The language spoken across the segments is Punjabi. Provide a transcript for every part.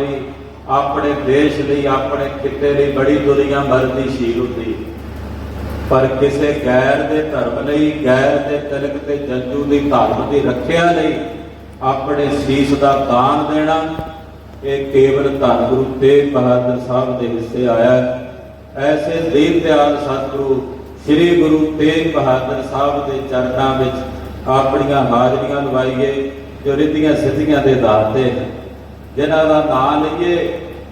ਲਈ, ਆਪਣੇ ਦੇਸ਼ ਲਈ, ਆਪਣੇ ਖਿੱਤੇ ਲਈ ਬੜੀ ਦੁਨੀਆ ਮਰਦੀਸ਼ੀਲ ਹੁੰਦੀ। ਪਰ ਕਿਸੇ ਗੈਰ ਦੇ ਧਰਮ ਲਈ, ਗੈਰ ਦੇ ਤਿਲਕ ਤੇ ਜੰਜੂ ਦੀ ਧਰਮ ਦੀ ਰੱਖਿਆ ਲਈ ਆਪਣੇ ਸੀਸ ਦਾ ਦਾਨ ਦੇਣਾ, ਇਹ ਕੇਵਲ ਧੰਨ ਗੁਰੂ ਤੇਗ ਬਹਾਦਰ ਸਾਹਿਬ ਦੇ ਹਿੱਸੇ ਆਇਆ ਐਸੇ ਦੀਨ ਦਿਆਲ ਸਤਿਗੁਰੂ ਸ੍ਰੀ ਗੁਰੂ ਤੇਗ ਬਹਾਦਰ ਸਾਹਿਬ ਦੇ ਚਰਨਾਂ ਵਿੱਚ ਆਪਣੀਆਂ ਹਾਜ਼ਰੀਆਂ ਲਵਾਈਏ, ਜੋ ਰਿੱਧੀਆਂ ਸਿੱਧੀਆਂ ਦੇ ਦਾਤੇ ਜਿਨ੍ਹਾਂ ਦਾ ਨਾਮ ਲਈਏ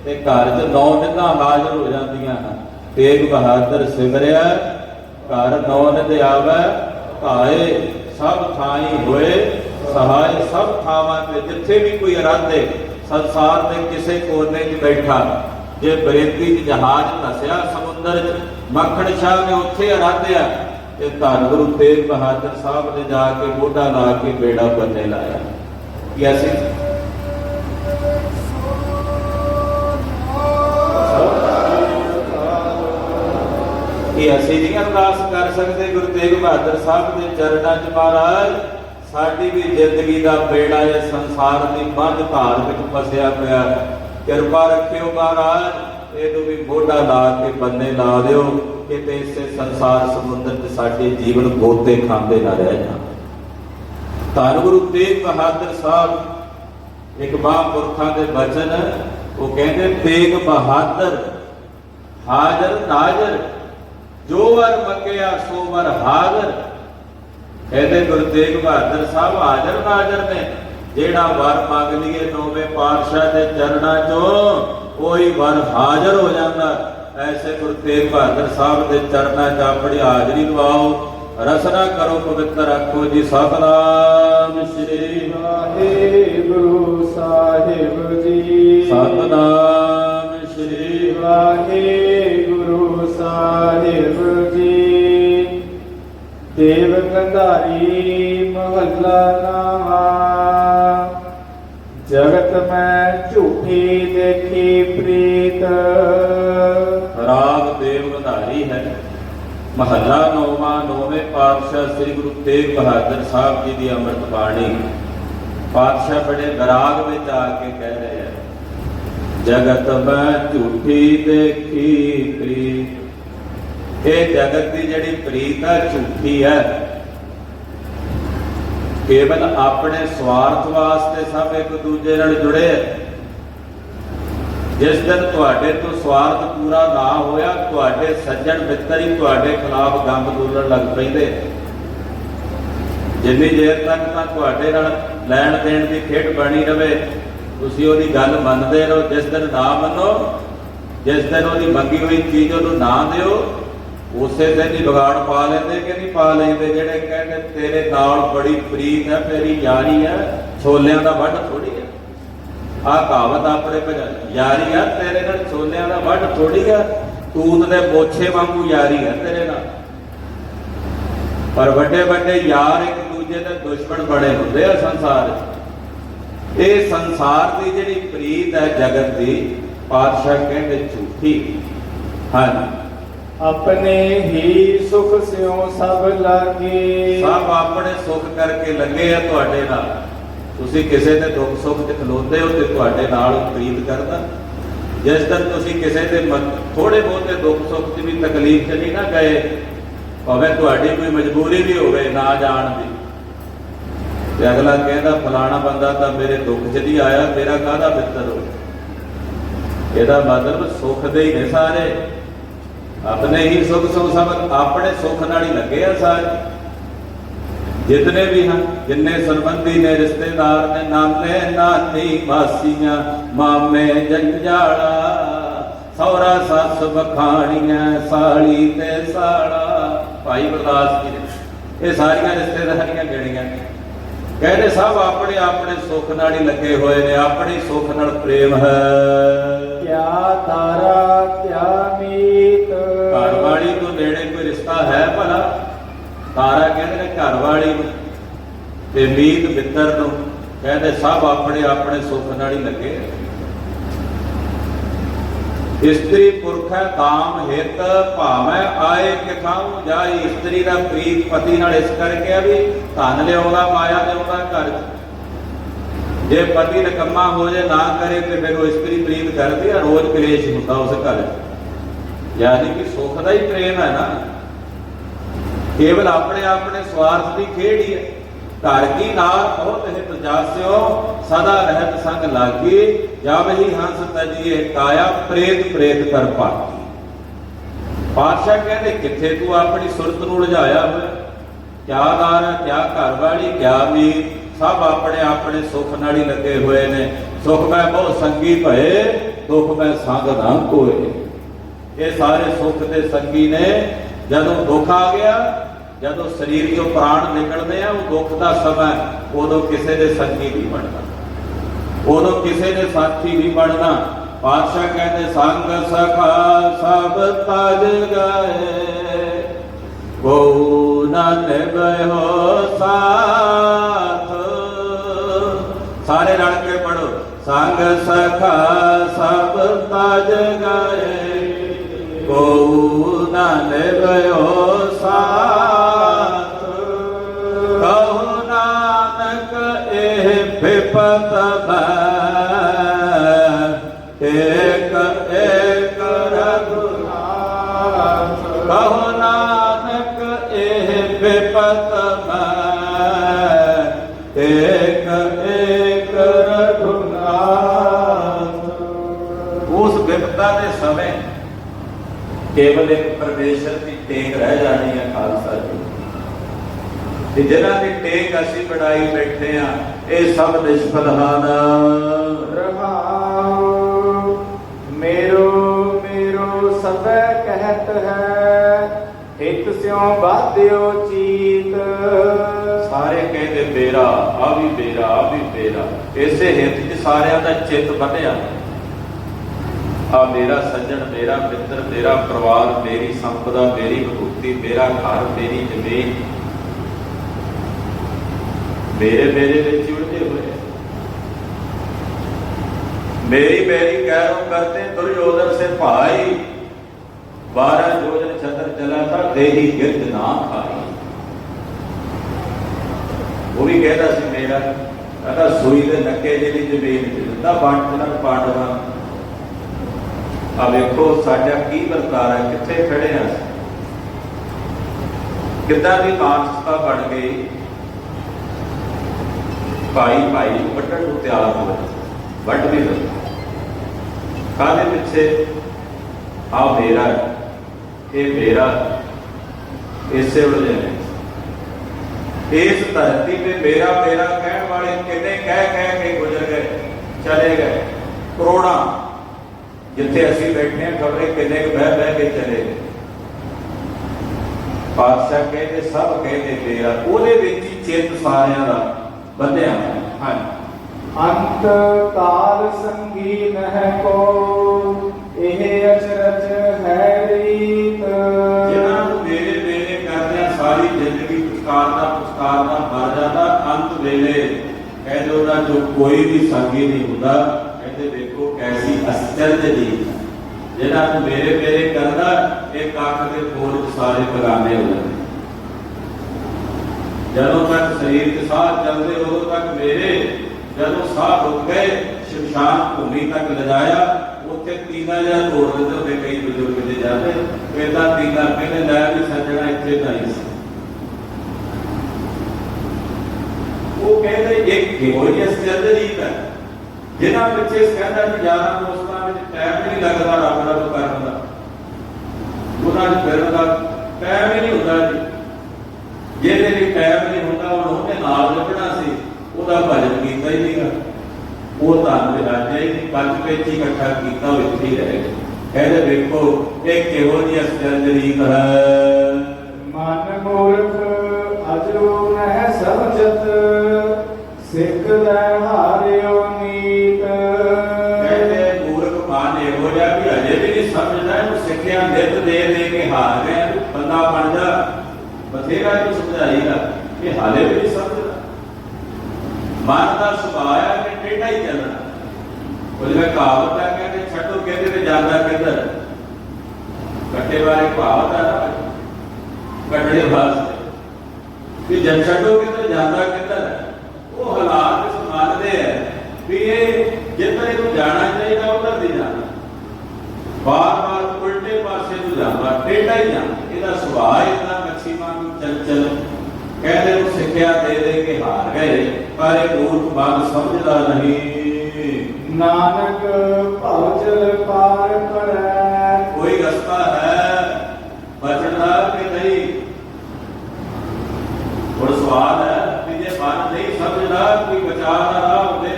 ਤੇ ਘਰ 'ਚ ਨੌ ਨਿਧਾਂ ਹਾਜ਼ਰ ਹੋ ਜਾਂਦੀਆਂ ਹਨ। ਤੇਗ ਬਹਾਦਰ ਸਿਮਰਿਆ, ਘਰ ਨੌ ਨਿਧ ਆਵੈ, ਭਾਏ ਸਭ ਥਾਈ ਹੋਏ ਸਹਾਇ ਸਭ ਥਾਵਾਂ ਤੇ ਜਿੱਥੇ ਵੀ ਕੋਈ ਅਰਾਧੇ, ਸੰਸਾਰ ਦੇ ਕਿਸੇ ਕੋਨੇ 'ਚ ਬੈਠਾ। ਜੇ ਬਰੇਤੀ 'ਚ ਜਹਾਜ਼ ਧਸਿਆ, ਸਮੁੰਦਰ 'ਚ ਮੱਖਣ ਸ਼ਾਹ ਨੇ ਉੱਥੇ ਅਰਾਧਿਆ, ਤੇ ਧੰਨ ਗੁਰੂ ਤੇਗ ਬਹਾਦਰ ਸਾਹਿਬ ਨੇ ਜਾ ਕੇ ਮੋਢਾ ਲਾ ਕੇ ਬੇੜਾ ਬੰਨੇ ਲਾਇਆ। ਕੀ ਅਸੀਂ ਕਿ ਅਸੀਂ ਨਹੀਂ ਅਰਦਾਸ ਕਰ ਸਕਦੇ ਗੁਰੂ ਤੇਗ ਬਹਾਦਰ ਸਾਹਿਬ ਦੇ ਚਰਨਾਂ 'ਚ ਮਹਾਰਾਜ। ਸਾਡੀ ਵੀ ਜ਼ਿੰਦਗੀ ਦਾ ਬੇੜਾ ਇਹ ਸੰਸਾਰ ਦੀ ਮੱਝ ਧਾਰ ਵਿੱਚ ਫਸਿਆ ਪਿਆ। ਕਿਰਪਾ ਰੱਖਿਓ ਮਹਾਰਾਜ, ਇਹਨੂੰ ਵੀ ਮੋਢਾ ਲਾ ਕੇ ਬੰਨੇ ਲਾ ਦਿਓ। ਕਿਤੇ ਇਸੇ ਸੰਸਾਰ ਸਮੁੰਦਰ 'ਚ ਸਾਡੇ ਜੀਵਨ ਗੋਤੇ ਖਾਂਦੇ ਨਾ ਰਹਿ ਜਾਣ। ਧੰਨ ਗੁਰੂ ਤੇਗ ਬਹਾਦਰ ਸਾਹਿਬ, ਇੱਕ ਮਹਾਂਪੁਰਖਾਂ ਦੇ ਬਚਨ, ਉਹ ਕਹਿੰਦੇ, ਤੇਗ ਬਹਾਦਰ, ਹਾਜ਼ਰ, ਨਾਜ਼ਰ। ਜੋ ਵਰ ਮੰਗਿਆ ਸੋ ਵਰ ਹਾਜ਼ਰ। ਕਹਿੰਦੇ ਗੁਰੂ ਤੇਗ ਬਹਾਦਰ ਸਾਹਿਬ ਹਾਜ਼ਰ ਨਾਜ਼ਰ ਨੇ। ਜਿਹੜਾ ਵਰ ਮੰਗ ਲਈਏ ਨੌਵੇਂ ਪਾਤਸ਼ਾਹ ਦੇ ਚਰਨਾਂ 'ਚੋਂ ਉਹੀ ਵਰ ਹਾਜ਼ਰ ਹੋ ਜਾਂਦਾ। ਐਸੇ ਗੁਰੂ ਤੇਗ ਬਹਾਦਰ ਸਾਹਿਬ ਦੇ ਚਰਨਾਂ 'ਚ ਆਪਣੀ ਹਾਜ਼ਰੀ ਲਵਾਓ। ਰਸਨਾ ਕਰੋ ਪਵਿੱਤਰ ਰੱਖੋ ਜੀ ਸਤਨਾਮ ਸ੍ਰੀ ਵਾਹਿਗੁਰੂ ਸਾਹਿਬ ਜੀ। ਸਤਨਾਮ ਸ੍ਰੀ ਵਾਹਿਗੁਰੂ ਸਾਹਿਬ ਜੀ ਦੇਵ ਗੰਧਾਰੀ ਮਹੱਲਾ ਨਾਵਾ ਜਗਤ ਮੈਂ ਝੂਠੀ ਦੇਖੀ ਪ੍ਰੀਤ। ਰਾਗ ਦੇਵ ਗੰਧਾਰੀ ਹੈ। ਮਹੱਲਾ ਨੌਵਾਂ, ਨੌਵੇਂ ਪਾਤਸ਼ਾਹ ਸ੍ਰੀ ਗੁਰੂ ਤੇਗ ਬਹਾਦਰ ਸਾਹਿਬ ਜੀ ਦੀ ਅੰਮ੍ਰਿਤ ਬਾਣੀ। ਪਾਤਸ਼ਾਹ ਬੜੇ ਵਿਰਾਗ ਵਿੱਚ ਆ ਕੇ ਕਹਿ ਰਹੇ ਆ, ਜਗਤ ਮੈਂ ਝੂਠੀ ਦੇਖੀ ਪ੍ਰੀਤ। ਇਹ ਜਗਤ ਦੀ ਜਿਹੜੀ ਪ੍ਰੀਤ ਹੈ ਝੂਠੀ ਹੈ ਕੇਵਲ ਆਪਣੇ ਸਵਾਰਥ ਵਾਸਤੇ ਸਭ ਇੱਕ ਦੂਜੇ ਨਾਲ ਜੁੜੇ ਹੈ ਜਿਸ ਦਿਨ ਤੁਹਾਡੇ ਤੋਂ ਸਵਾਰਥ ਪੂਰਾ ਨਾ ਹੋਇਆ, ਤੁਹਾਡੇ ਸੱਜਣ ਮਿੱਤਰ ਹੀ ਤੁਹਾਡੇ ਖਿਲਾਫ ਗੰਦ ਬੋਲਣ ਲੱਗ ਪੈਂਦੇ ਜਿੰਨੀ ਦੇਰ ਤੱਕ ਤਾਂ ਤੁਹਾਡੇ ਨਾਲ ਲੈਣ ਦੇਣ ਦੀ ਖੇਡ ਬਣੀ ਰਵੇ, ਤੁਸੀਂ ਉਹਦੀ ਗੱਲ ਮੰਨਦੇ ਰਹੋ। ਜਿਸ ਦਿਨ ਨਾ ਮੰਨੋ, ਜਿਸ ਦਿਨ ਉਹਦੀ ਮੰਗੀ ਹੋਈ ਚੀਜ਼ ਉਹਨੂੰ ਨਾ ਦਿਓ ਉਸੇ ਦਿਨ ਹੀ ਵਿਗਾੜ ਪਾ ਲੈਂਦੇ ਕਿ ਨਹੀਂ ਪਾ ਲੈਂਦੇ? ਜਿਹੜੇ ਕਹਿੰਦੇ, ਤੇਰੇ ਨਾਲ ਬੜੀ ਪ੍ਰੀਤ ਹੈ, ਤੇਰੀ ਯਾਰੀ ਹੈ, ਛੋਲਿਆਂ ਦਾ ਵੱਢ ਥੋੜੀ ਹੈ। ਆਹ ਕਹਾਵਤ ਆਪਣੇ ਭਜਨ ਯਾਰੀ ਆ ਤੇਰੇ ਨਾਲ ਛੋਲਿਆਂ ਦਾ ਵੱਢ ਥੋੜੀ ਆ ਤੂਤ ਦੇ ਮੋਛੇ ਵਾਂਗੂ ਯਾਰੀ ਹੈ ਤੇਰੇ ਨਾਲ। ਪਰ ਵੱਡੇ ਵੱਡੇ ਯਾਰ ਇੱਕ ਦੂਜੇ ਦੇ ਦੁਸ਼ਮਣ ਬਣੇ ਹੁੰਦੇ ਆ ਸੰਸਾਰ 'ਚ ਇਹ ਸੰਸਾਰ ਦੀ ਜਿਹੜੀ ਪ੍ਰੀਤ ਹੈ, ਜਗਤ ਦੀ, ਪਾਤਸ਼ਾਹ ਕਹਿੰਦੇ ਝੂਠੀ। ਹਾਂਜੀ। ਆਪਣੇ ਹੀ ਸੁਖ ਸਿਉ ਸਭ ਲਾਗੇ। ਸਭ ਆਪਣੇ ਸੁੱਖ ਕਰਕੇ ਲੱਗੇ ਆ ਤੁਹਾਡੇ ਨਾਲ। ਤੁਸੀਂ ਕਿਸੇ ਦੇ ਦੁੱਖ ਸੁੱਖ 'ਚ ਖਲੋਤੇ ਹੋ ਤੇ ਤੁਹਾਡੇ ਨਾਲ ਪ੍ਰੀਤ ਕਰਦਾ। ਜਿਸ ਦਿਨ ਤੁਸੀਂ ਕਿਸੇ ਦੇ ਥੋੜੇ ਬਹੁਤੇ ਦੁੱਖ ਸੁੱਖ 'ਚ ਵੀ ਤਕਲੀਫ 'ਚ ਨਹੀਂ ਨਾ ਗਏ, ਭਾਵੇਂ ਤੁਹਾਡੀ ਕੋਈ ਮਜਬੂਰੀ ਵੀ ਹੋਵੇ ਨਾ ਜਾਣ ਦੀ। ਤੇ ਅਗਲਾ ਕਹਿੰਦਾ, ਫਲਾਣਾ ਬੰਦਾ ਤਾਂ ਮੇਰੇ ਦੁੱਖ 'ਚ ਨਹੀਂ ਆਇਆ ਮੇਰਾ ਕਾਹਦਾ ਮਿੱਤਰ ਹੋ ਇਹਦਾ ਮਤਲਬ ਸੁੱਖ ਦੇ ਹੀ ਨੇ ਸਾਰੇ। ਆਪਣੇ ਹੀ ਸੁਖ ਸੁਖ ਸਭ ਆਪਣੇ ਸੁਖ ਨਾਲ ਹੀ ਲੱਗੇ ਆ ਸਾਰੇ। ਜਿਤਨੇ ਵੀ ਹਨ, ਜਿੰਨੇ ਸਰਬੰਧੀ ਨੇ ਰਿਸ਼ਤੇਦਾਰ ਨੇ, ਨਾਨੇ, ਨਾਨੀ ਮਾਸੀਆਂ ਮਾਮੇ ਜੰਜਾਲਾ ਸੌਰਾ ਸੱਸ ਬਖਾਣੀਆਂ ਸਾਲੀ ਤੇ ਸਾਲਾ, ਭਾਈ ਗੁਰਦਾਸ ਜੀ ਨੇ, ਇਹ ਸਾਰੀਆਂ ਰਿਸ਼ਤੇਦਾਰੀਆਂ ਗਿਣੀਆਂ। ਨੇ ਕਹਿੰਦੇ ਸਭ ਆਪਣੇ ਆਪਣੇ ਸੁੱਖ ਨਾਲ ਹੀ ਲੱਗੇ ਹੋਏ ਨੇ, ਆਪਣੇ ਸੁੱਖ ਨਾਲ ਪ੍ਰੇਮ ਹੈ। ਕਿਆ ਤਾਰਾ ਕਿਆ ਮੀਤ? ਘਰ ਵਾਲੀ ਤੋਂ ਨੇੜੇ ਕੋਈ ਰਿਸ਼ਤਾ ਹੈ ਭਲਾ? ਤਾਰਾ ਕਹਿੰਦੇ ਨੇ ਘਰ ਵਾਲੀ ਨੂੰ। ਤੇ ਮੀਤ ਮਿੱਤਰ ਨੂੰ ਕਹਿੰਦੇ ਸਭ ਆਪਣੇ ਆਪਣੇ ਸੁੱਖ ਨਾਲ ਹੀ ਲੱਗੇ। ਇਸਤਰੀ ਪੁਰਖੈ ਕਾਮ ਹਿਤ ਭਾਵੇਂ, ਆਏ ਕਿਥਾਉ ਜਾਈ। ਇਸਤਰੀ ਦਾ ਪ੍ਰੀਤ ਪਤੀ ਨਾਲ ਇਸ ਕਰਕੇ ਆ ਵੀ ਧਨ ਲਿਆਉਂਦਾ, ਮਾਇਆ ਲਿਆਉਂਦਾ, ਘਰ 'ਚ ਜੇ ਪਤੀ ਨਕਮਾ ਹੋ ਜੇ ਨਾ ਕਰੇ ਤੇ ਫਿਰ ਉਹ ਇਸਤਰੀ ਪ੍ਰੀਤ ਕਰਦੀ ਆ, ਰੋਜ਼ ਕਲੇਸ਼ ਹੁੰਦਾ ਉਸ ਘਰ ਯਾਨੀ ਕਿ ਸੁੱਖ ਦਾ ਹੀ ਪ੍ਰੇਮ ਹੈ ਨਾ। ਕੇਵਲ ਆਪਣੇ ਆਪਣੇ ਸਵਾਰਥ ਦੀ ਖੇਡ ਹੀ। ਹੈ ਘਰ ਕੀ ਨਾਰ ਬਹੁਤ ਹਿਤ ਜਾਸਿਓ, ਸਦਾ ਰਹਿਤ ਸੰਗ ਲਾਗੀ। ਜਬ ਹੀ ਹੰਸ ਤਜੀਏ, ਕਾਇਆ ਪ੍ਰੇਤ ਪ੍ਰੇਤ ਕਰ ਪਾਤੀ। ਪਾਤਸ਼ਾਹ ਕਹਿੰਦੇ, ਕਿੱਥੇ ਤੂੰ ਆਪਣੀ ਸੁਰਤ ਨੂੰ ਉਲਝਾਇਆ ਹੋਇਆ? ਕਿਆ ਦਾਰ ਕਿਆ ਘਰਵਾਲੀ, ਕਿਆ ਮੀਰ ਸਭ ਆਪਣੇ ਆਪਣੇ ਸੁੱਖ ਨਾਲ ਹੀ ਲੱਗੇ ਹੋਏ ਨੇ। ਸੁੱਖ ਮੈਂ ਬਹੁਤ ਸੰਗੀ ਭਏ, ਦੁੱਖ ਮੈਂ ਸੰਗ ਨਾ ਕੋਏ। ਇਹ ਸਾਰੇ ਸੁੱਖ ਤੇ ਸੰਗੀ ਨੇ। ਜਦੋਂ ਦੁੱਖ ਆ ਗਿਆ, ਜਦੋਂ ਸਰੀਰ ਚੋਂ ਪ੍ਰਾਣ ਨਿਕਲਦੇ ਆ, ਉਹ ਦੁੱਖ ਦਾ ਸਮਾਂ ਉਦੋਂ ਕਿਸੇ ਦੇ ਸੰਗੀ ਨਹੀਂ ਬਣਦਾ ਉਦੋਂ ਕਿਸੇ ਦੇ ਸਾਥੀ ਨਹੀਂ ਬਣਨਾ। ਪਾਤਸ਼ਾਹ ਕਹਿੰਦੇ, ਸੰਗ ਸਖਾ ਸਭ ਤਜ ਗਏ। ਕੋ ਨਾ ਨਿਭਇਓ ਸਾਥ ਸਾਰੇ ਰਲ ਕੇ ਪੜੋ ਸੰਗ ਸਖਾ ਸਭ ਤਜ ਗਏ। ਕੋ ਨਾ ਨਿਭਇਓ ਸਾਥ। ਕਹੋ ਨਾਨਕ ਇਹ ਵਿਪਤ ਮੈਂ ਏਕ ਏਕ ਰਘੁਨਾਥ ਕਹੋ ਨਾਨਕ ਇਹ ਵਿਪਤ ਸਮੇਂ ਕੇਵਲ ਇੱਕ ਪਰਮੇਸ਼ਰ ਦੀ ਟੇਕ ਰਹਿ ਜਾਣੀ ਹੈ ਖਾਲਸਾ ਜੀ। ਤੇ ਜਿਹਨਾਂ ਦੀ ਟੇਕ ਅਸੀਂ ਬਣਾਈ ਬੈਠੇ ਆ ਇਹ ਸਭ ਨਿਸ਼ਫਲ ਹਨ। ਰਹਾਉ ਮੇਰੋ ਮੇਰੋ ਸਭੈ ਕਹਿਤ ਹੈ ਹਿਤ ਸਿਉ ਬਾਧਿਓ ਚੀਤ। ਸਾਰੇ ਕਹਿੰਦੇ ਮੇਰਾ ਆ ਵੀ ਮੇਰਾ ਆ ਵੀ ਮੇਰਾ ਇਸੇ ਹਿੱਤ 'ਚ ਸਾਰਿਆਂ ਦਾ ਚਿੱਤ ਵਧਿਆ। ਆ ਮੇਰਾ ਸੱਜਣ, ਮੇਰਾ ਮਿੱਤਰ, ਮੇਰਾ ਪਰਿਵਾਰ, ਮੇਰੀ ਸੰਪਦਾ, ਮੇਰੀ ਭਗਤੀ ਮੇਰਾ ਘਰ, ਮੇਰੀ ਜ਼ਮੀਨ। ਮੇਰੇ ਮੇਰੇ ਵਿੱਚ ਜੁੜਦੇ ਹੋਏ ਮੇਰੀ ਮੇਰੀ ਕਹਿਰੋਂ ਕਰਤੇ ਦੁਰਯੋਧਨ ਸੇ ਭਾਈ बारह योजन छतर चला था देही गिरद ना खाई वो भी कहता सी मेरा कहता सुई के नक्के जी जमीन दिता बांट पांडवा ਆ ਵੇਖੋ ਸਾਡਾ ਕੀ ਵਰਤਾਰਾ ਹੈ, ਕਿੱਥੇ ਖੜੇ ਆ ਕਿੱਦਾਂ ਦੀ ਮਾਨਸਤਾ ਬਣ ਗਈ? ਭਾਈ ਭਾਈ ਵੱਢਣ ਨੂੰ ਤਿਆਰ ਹੋ ਵੱਢ ਵੀ ਦਿੱਤਾ। ਕਾਹਦੇ ਪਿੱਛੇ? ਆ ਮੇਰਾ ਇਹ ਮੇਰਾ ਇਸੇ ਉਲਝੇ ਇਸ ਧਰਤੀ ਤੇ ਮੇਰਾ ਮੇਰਾ ਕਹਿਣ ਵਾਲੇ ਕਿੰਨੇ ਕਹਿ ਕਹਿ ਕੇ ਗੁਜ਼ਰ ਗਏ। ਚਲੇ ਗਏ। ਕਰੋੜਾਂ ਜਿੱਥੇ ਅਸੀਂ ਬੈਠੇ ਹਾਂ ਖਬਰੇ ਕਿੰਨੇ ਕੁ ਬਹਿ ਬਹਿ ਕੇ ਚਲੇ ਗਏ। ਪਾਤਸ਼ਾਹ ਕਹਿੰਦੇ ਸਭ ਕਹਿੰਦੇ ਮੇਰਾ ਉਹਦੇ ਵਿੱਚ ਹੀ ਚਿੱਤ ਸਾਰਿਆਂ ਦਾ ਹੋਇਆ। ਹੈ। ਅੰਤ ਕਾਲ ਸੰਗੀ ਨਹਿ ਕੋ ਇਹ ਅਚਰਜ ਹੈ ਰੀਤ ਜਿਹਨਾਂ ਨੂੰ ਮੇਰੇ ਮੇਰੇ ਕਰਦਿਆਂ ਸਾਰੀ ਜ਼ਿੰਦਗੀ ਪੁਸਕਾਰ ਦਾ ਪੁਸਕਾਰ ਦਾ ਮਰ ਜਾਂਦਾ ਅੰਤ ਵੇਲੇ ਕਹਿੰਦੇ ਉਹਦਾ ਜੋ ਕੋਈ ਵੀ ਸੰਗੀ ਨਹੀਂ ਹੁੰਦਾ। ਕਹਿੰਦੇ ਵੇਖੋ ਕੈਸੀ ਅਸਚਰਜ ਜੀ ਜਿਹਨਾਂ ਨੂੰ ਮੇਰੇ ਮੇਰੇ ਕਰਦਾ ਇਹ ਕੱਖ ਦੇ ਫੋਲ ਸਾਰੇ ਬਗਾਨੇ ਹੋ ਜਾਂਦੇ ਜਦੋਂ ਤੱਕ ਸਰੀਰ ਤੇ ਸਾਹ ਚੱਲਦੇ, ਉਦੋਂ ਤੱਕ ਮੇਰੇ ਜਦੋਂ ਸਾਹ ਰੁਕ ਗਏ, ਸ਼ਮਸ਼ਾਨ ਭੂਮੀ ਤੱਕ ਲਿਜਾਇਆ, ਉੱਥੇ ਤੀਨਾ ਜਾਂ ਤੋੜ ਦਿੰਦੇ ਹੁੰਦੇ ਕਈ ਬਜ਼ੁਰਗ ਜੇ ਜਾਂਦੇ ਇਹਦਾ ਤੀਨਾ ਕਹਿੰਦੇ, ਲੈ ਵੀ ਸੱਜਣਾ ਇੱਥੇ ਤਾਂ ਹੀ ਉਹ ਕਹਿੰਦੇ, ਇੱਕ ਕਿਹੋ ਜਿਹੀ ਸਜਦਰੀਤ ਹੈ। ਜਿਨ੍ਹਾਂ ਪਿੱਛੇ ਕਹਿੰਦਾ ਕਿ ਯਾਰਾਂ ਦੋਸਤਾਂ ਵਿੱਚ ਟਾਈਮ ਨਹੀਂ ਲੱਗਦਾ ਰੱਬ ਰੱਬ ਕਰਨ ਦਾ। ਉਹਨਾਂ ਦੇ ਫਿਰਨ ਦਾ ਟਾਈਮ ਹੀ ਨਹੀਂ ਹੁੰਦਾ ਜੀ। ਜਿਹਦੇ ਲਈ ਟਾਈਮ ਨਹੀਂ ਹੁੰਦਾ ਉਹਨੇ ਨਾਲ ਲੱਭਣਾ ਸੀ, ਉਹਦਾ ਭਜਨ ਕੀਤਾ ਹੀ ਨਹੀਂਗਾ। ਉਹ ਤਾਂ ਵਿਰਾਜਿਆ ਹੀ ਪੰਜ ਪੇਚੀ ਇਕੱਠਾ ਕੀਤਾ ਉਹ ਇੱਥੇ ਹੀ ਰਹਿ ਗਿਆ ਕਹਿੰਦੇ ਵੇਖੋ, ਇਹ ਕਿਹੋ ਜਿਹੀ ਅਸਜਰੀਤ ਹੈ। ਮਨ ਮੂਰਖ ਅਜਰੋ ਨਹਿ ਸਮਝਤ ਸਿੱਖ ਦਾ ਸਿੱਖਿਆ ਦਿੱਤ ਦੇ ਦੇ ਕੇ ਹਾਰ ਗਿਆ ਬੰਦਾ ਬਣ ਜਾ। ਬਥੇਰਾ ਇਹਨੂੰ ਸਮਝਾਈਦਾ ਕਿ ਹਾਲੇ ਵੀ ਸਮਝਦਾ। ਮਨ ਦਾ ਕਿ ਟੇਢਾ ਹੀ ਚੱਲਣਾ। ਉਹਦੇ ਵਿੱਚ ਕਹਾਵਤ ਹੈ ਕਹਿੰਦੇ ਛੱਡੋ ਕਹਿੰਦੇ ਤੇ ਜਾਂਦਾ ਕਿੱਧਰ? ਕੱਟੇ ਵਾਲੇ ਭਾਵ ਦਾ ਕੱਟੜੇ ਵਾਸਤੇ। ਕਿ ਜਦ ਛੱਡੋ ਕਿੱਧਰ ਜਾਂਦਾ ਕਿੱਧਰ? ਉਹ ਹਾਲਾਤ ਸਮਾਨਦੇ ਹੈ ਵੀ ਇਹ ਜਿੱਧਰ ਇਹਨੂੰ ਜਾਣਾ ਚਾਹੀਦਾ, ਉਧਰ ਦੀ ਜਾਣਾ। ਬਾਰ ਬਾਰ ਉਲਟੇ ਪਾਸੇ ਨੂੰ ਜਾਂਦਾ ਟੇਢਾ ਹੀ ਜਾਂਦਾ। ਇਹਦਾ ਸੁਭਾਅ ਇਤਨਾ ਮੱਛੀਮਾਂ ਨੂੰ ਚੰਚਲ। ਕਹਿੰਦੇ ਨੂੰ ਸਿੱਖਿਆ ਦੇ ਦੇ ਕੇ ਹਾਰ ਗਏ ਪਰ ਇਹ ਮੂਰਖ ਬੰਦ ਸਮਝਦਾ ਨਹੀਂ। ਨਾਨਕ ਭਵਜਲ ਪਾਰ ਕਰੈ। ਕੋਈ ਰਸਤਾ ਹੈ ਬਚਣ ਕਿ ਨਹੀਂ? ਹੁਣ ਸਵਾਲ ਹੈ ਕਿ ਜੇ ਬੰਦ ਨਹੀਂ ਸਮਝਦਾ ਕੋਈ ਬਚਾਅ ਦਾ ਰਾਹ ਹੋਵੇ।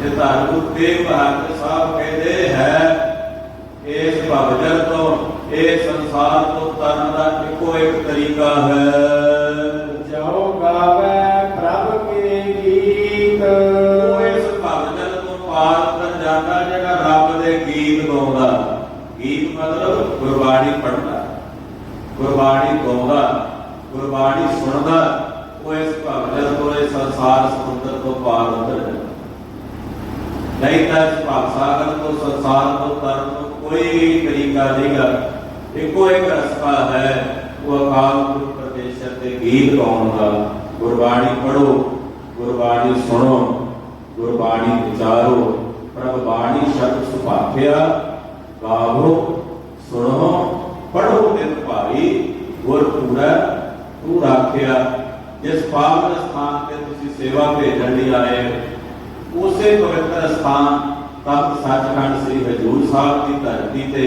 ਜੇ ਤੁਹਾਨੂੰ ਤੇ ਭਾਗ ਸੰਸਾਰ ਤੋਂ ਤਰਨ ਦਾ ਇੱਕੋ ਇੱਕ ਤਰੀਕਾ ਹੈ। ਜੋ ਗਾਵੇ ਪ੍ਰਭ ਕੇ ਗੀਤ। ਉਹ ਇਸ ਭਗਤਨ ਤੋਂ ਪਾਰ ਤਰ ਜਾਂਦਾ ਜਿਹੜਾ ਰੱਬ ਦੇ ਗੀਤ ਗਾਉਂਦਾ। ਗੀਤ ਮਤਲਬ ਗੁਰਬਾਣੀ ਪੜ੍ਹਦਾ ਗੁਰਬਾਣੀ ਗਾਉਂਦਾ ਗੁਰਬਾਣੀ ਸੁਣਦਾ ਉਹ ਇਸ ਭਗਤਨ ਤੋਂ ਇਸ ਸੰਸਾਰ ਸਮੁੰਦਰ ਤੋਂ ਪਾਰ ਉਤਰ ਨਹੀਂ ਤਾਂ ਸਾਗਰ ਤੋਂ ਸੰਸਾਰ ਤੋਂ ਤਰਨ ਕੋਈ ਤਰੀਕਾ ਨਹੀਂਗਾ। ਇੱਕੋ ਇੱਕ ਰਸਤਾ ਹੈ, ਉਹ ਅਕਾਲ ਪੁਰਖ ਪਰਮੇਸ਼ਰ ਦੇ ਗੀਤ ਗਾਉਣ ਦਾ। ਗੁਰਬਾਣੀ ਪੜੋ ਗੁਰਬਾਣੀ ਸੁਣੋ, ਗੁਰਬਾਣੀ ਵਿਚਾਰੋ ਪ੍ਰਭ ਬਾਣੀ ਸ਼ਬਦ ਸੁਭਾਖਿਆ, ਗਾਵੋ, ਸੁਣੋ ਪੜੋ ਨਿਤ ਭਾਈ ਗੁਰ ਪੂਰਾ, ਤੂੰ ਰਾਖਿਆ। ਜਿਸ ਪਾਵਨ ਸਥਾਨ ਤੇ ਤੁਸੀਂ ਸੇਵਾ ਭੇਜਣ ਲਈ ਆਏ ਉਸੇ ਪਵਿੱਤਰ ਸਥਾਨ ਤਤ ਸੱਚਖੰਡ ਸ੍ਰੀ ਹਜੂਰ ਸਾਹਿਬ ਦੀ ਧਰਤੀ ਤੇ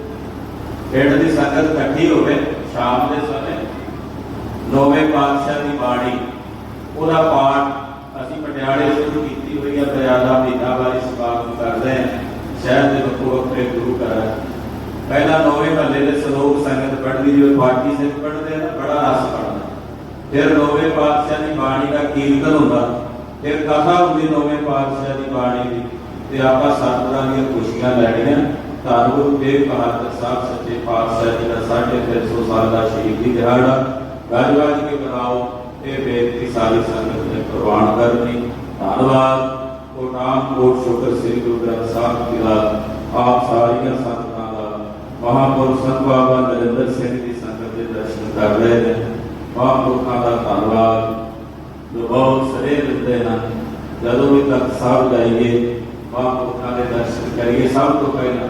ਪਿੰਡ ਦੀ ਸੰਗਤ ਇਕੱਠੀ ਹੋਵੇ ਸ਼ਾਮ ਦੇ ਸਮੇਂ ਨੌਵੇਂ ਪਾਤਸ਼ਾਹ ਦੀ ਬਾਣੀ, ਉਹਦਾ ਪਾਠ ਅਸੀਂ ਪਟਿਆਲੇ ਸ਼ੁਰੂ ਕੀਤੀ ਹੋਈ ਹੈ ਦਰਿਆਦਾ ਮੀਨਾ ਵਾਲੀ ਸਮਾਪਤ ਕਰਦੇ ਹਾਂ, ਸ਼ਹਿਰ ਦੇ ਵੱਖੋ ਵੱਖਰੇ ਗੁਰੂ ਘਰ ਪਹਿਲਾ ਨੌਵੇਂ ਮਹੱਲੇ ਦੇ ਸਲੋਕ ਸੰਗਤ ਪੜ੍ਹਦੀ ਜੋ ਪਾਠੀ ਸੇ ਪੜ੍ਹਦੇ ਨਾ ਬੜਾ ਰਸ ਪੜਦਾ ਫਿਰ ਨੌਵੇਂ ਪਾਤਸ਼ਾਹ ਦੀ ਬਾਣੀ ਦਾ ਕੀਰਤਨ ਹੁੰਦਾ, ਫਿਰ ਕਥਾ ਹੁੰਦੀ ਨੌਵੇਂ ਪਾਤਸ਼ਾਹ ਦੀ ਬਾਣੀ ਦੀ, ਤੇ ਆਪਾਂ ਸਤਿਗੁਰਾਂ ਦੀਆਂ ਖੁਸ਼ੀਆਂ ਲੈਣੀਆਂ। کارون دیو بہادر صاحب سچے پاک سچنا ساٹھے تین سو سال کا شہیدی دہاڑا۔ گل بات کے بناؤ یہ بےنتی ساری سنگت نے پروان کرنی دھنواد کوٹام کوٹ شکر سری گرو گرنتھ صاحب جی کا آپ ساریا سنگتوں کا مہاپور سنت بابا نریندر سنگھ کی سنگت کے درشن کر رہے ہیں۔ مہاپورخان کا دھنواد جو بہت سرے دیتے ہیں۔ جدو بھی تک صاحب جائیے مہاپورخان کے درشن کریے۔ سب تو پہلے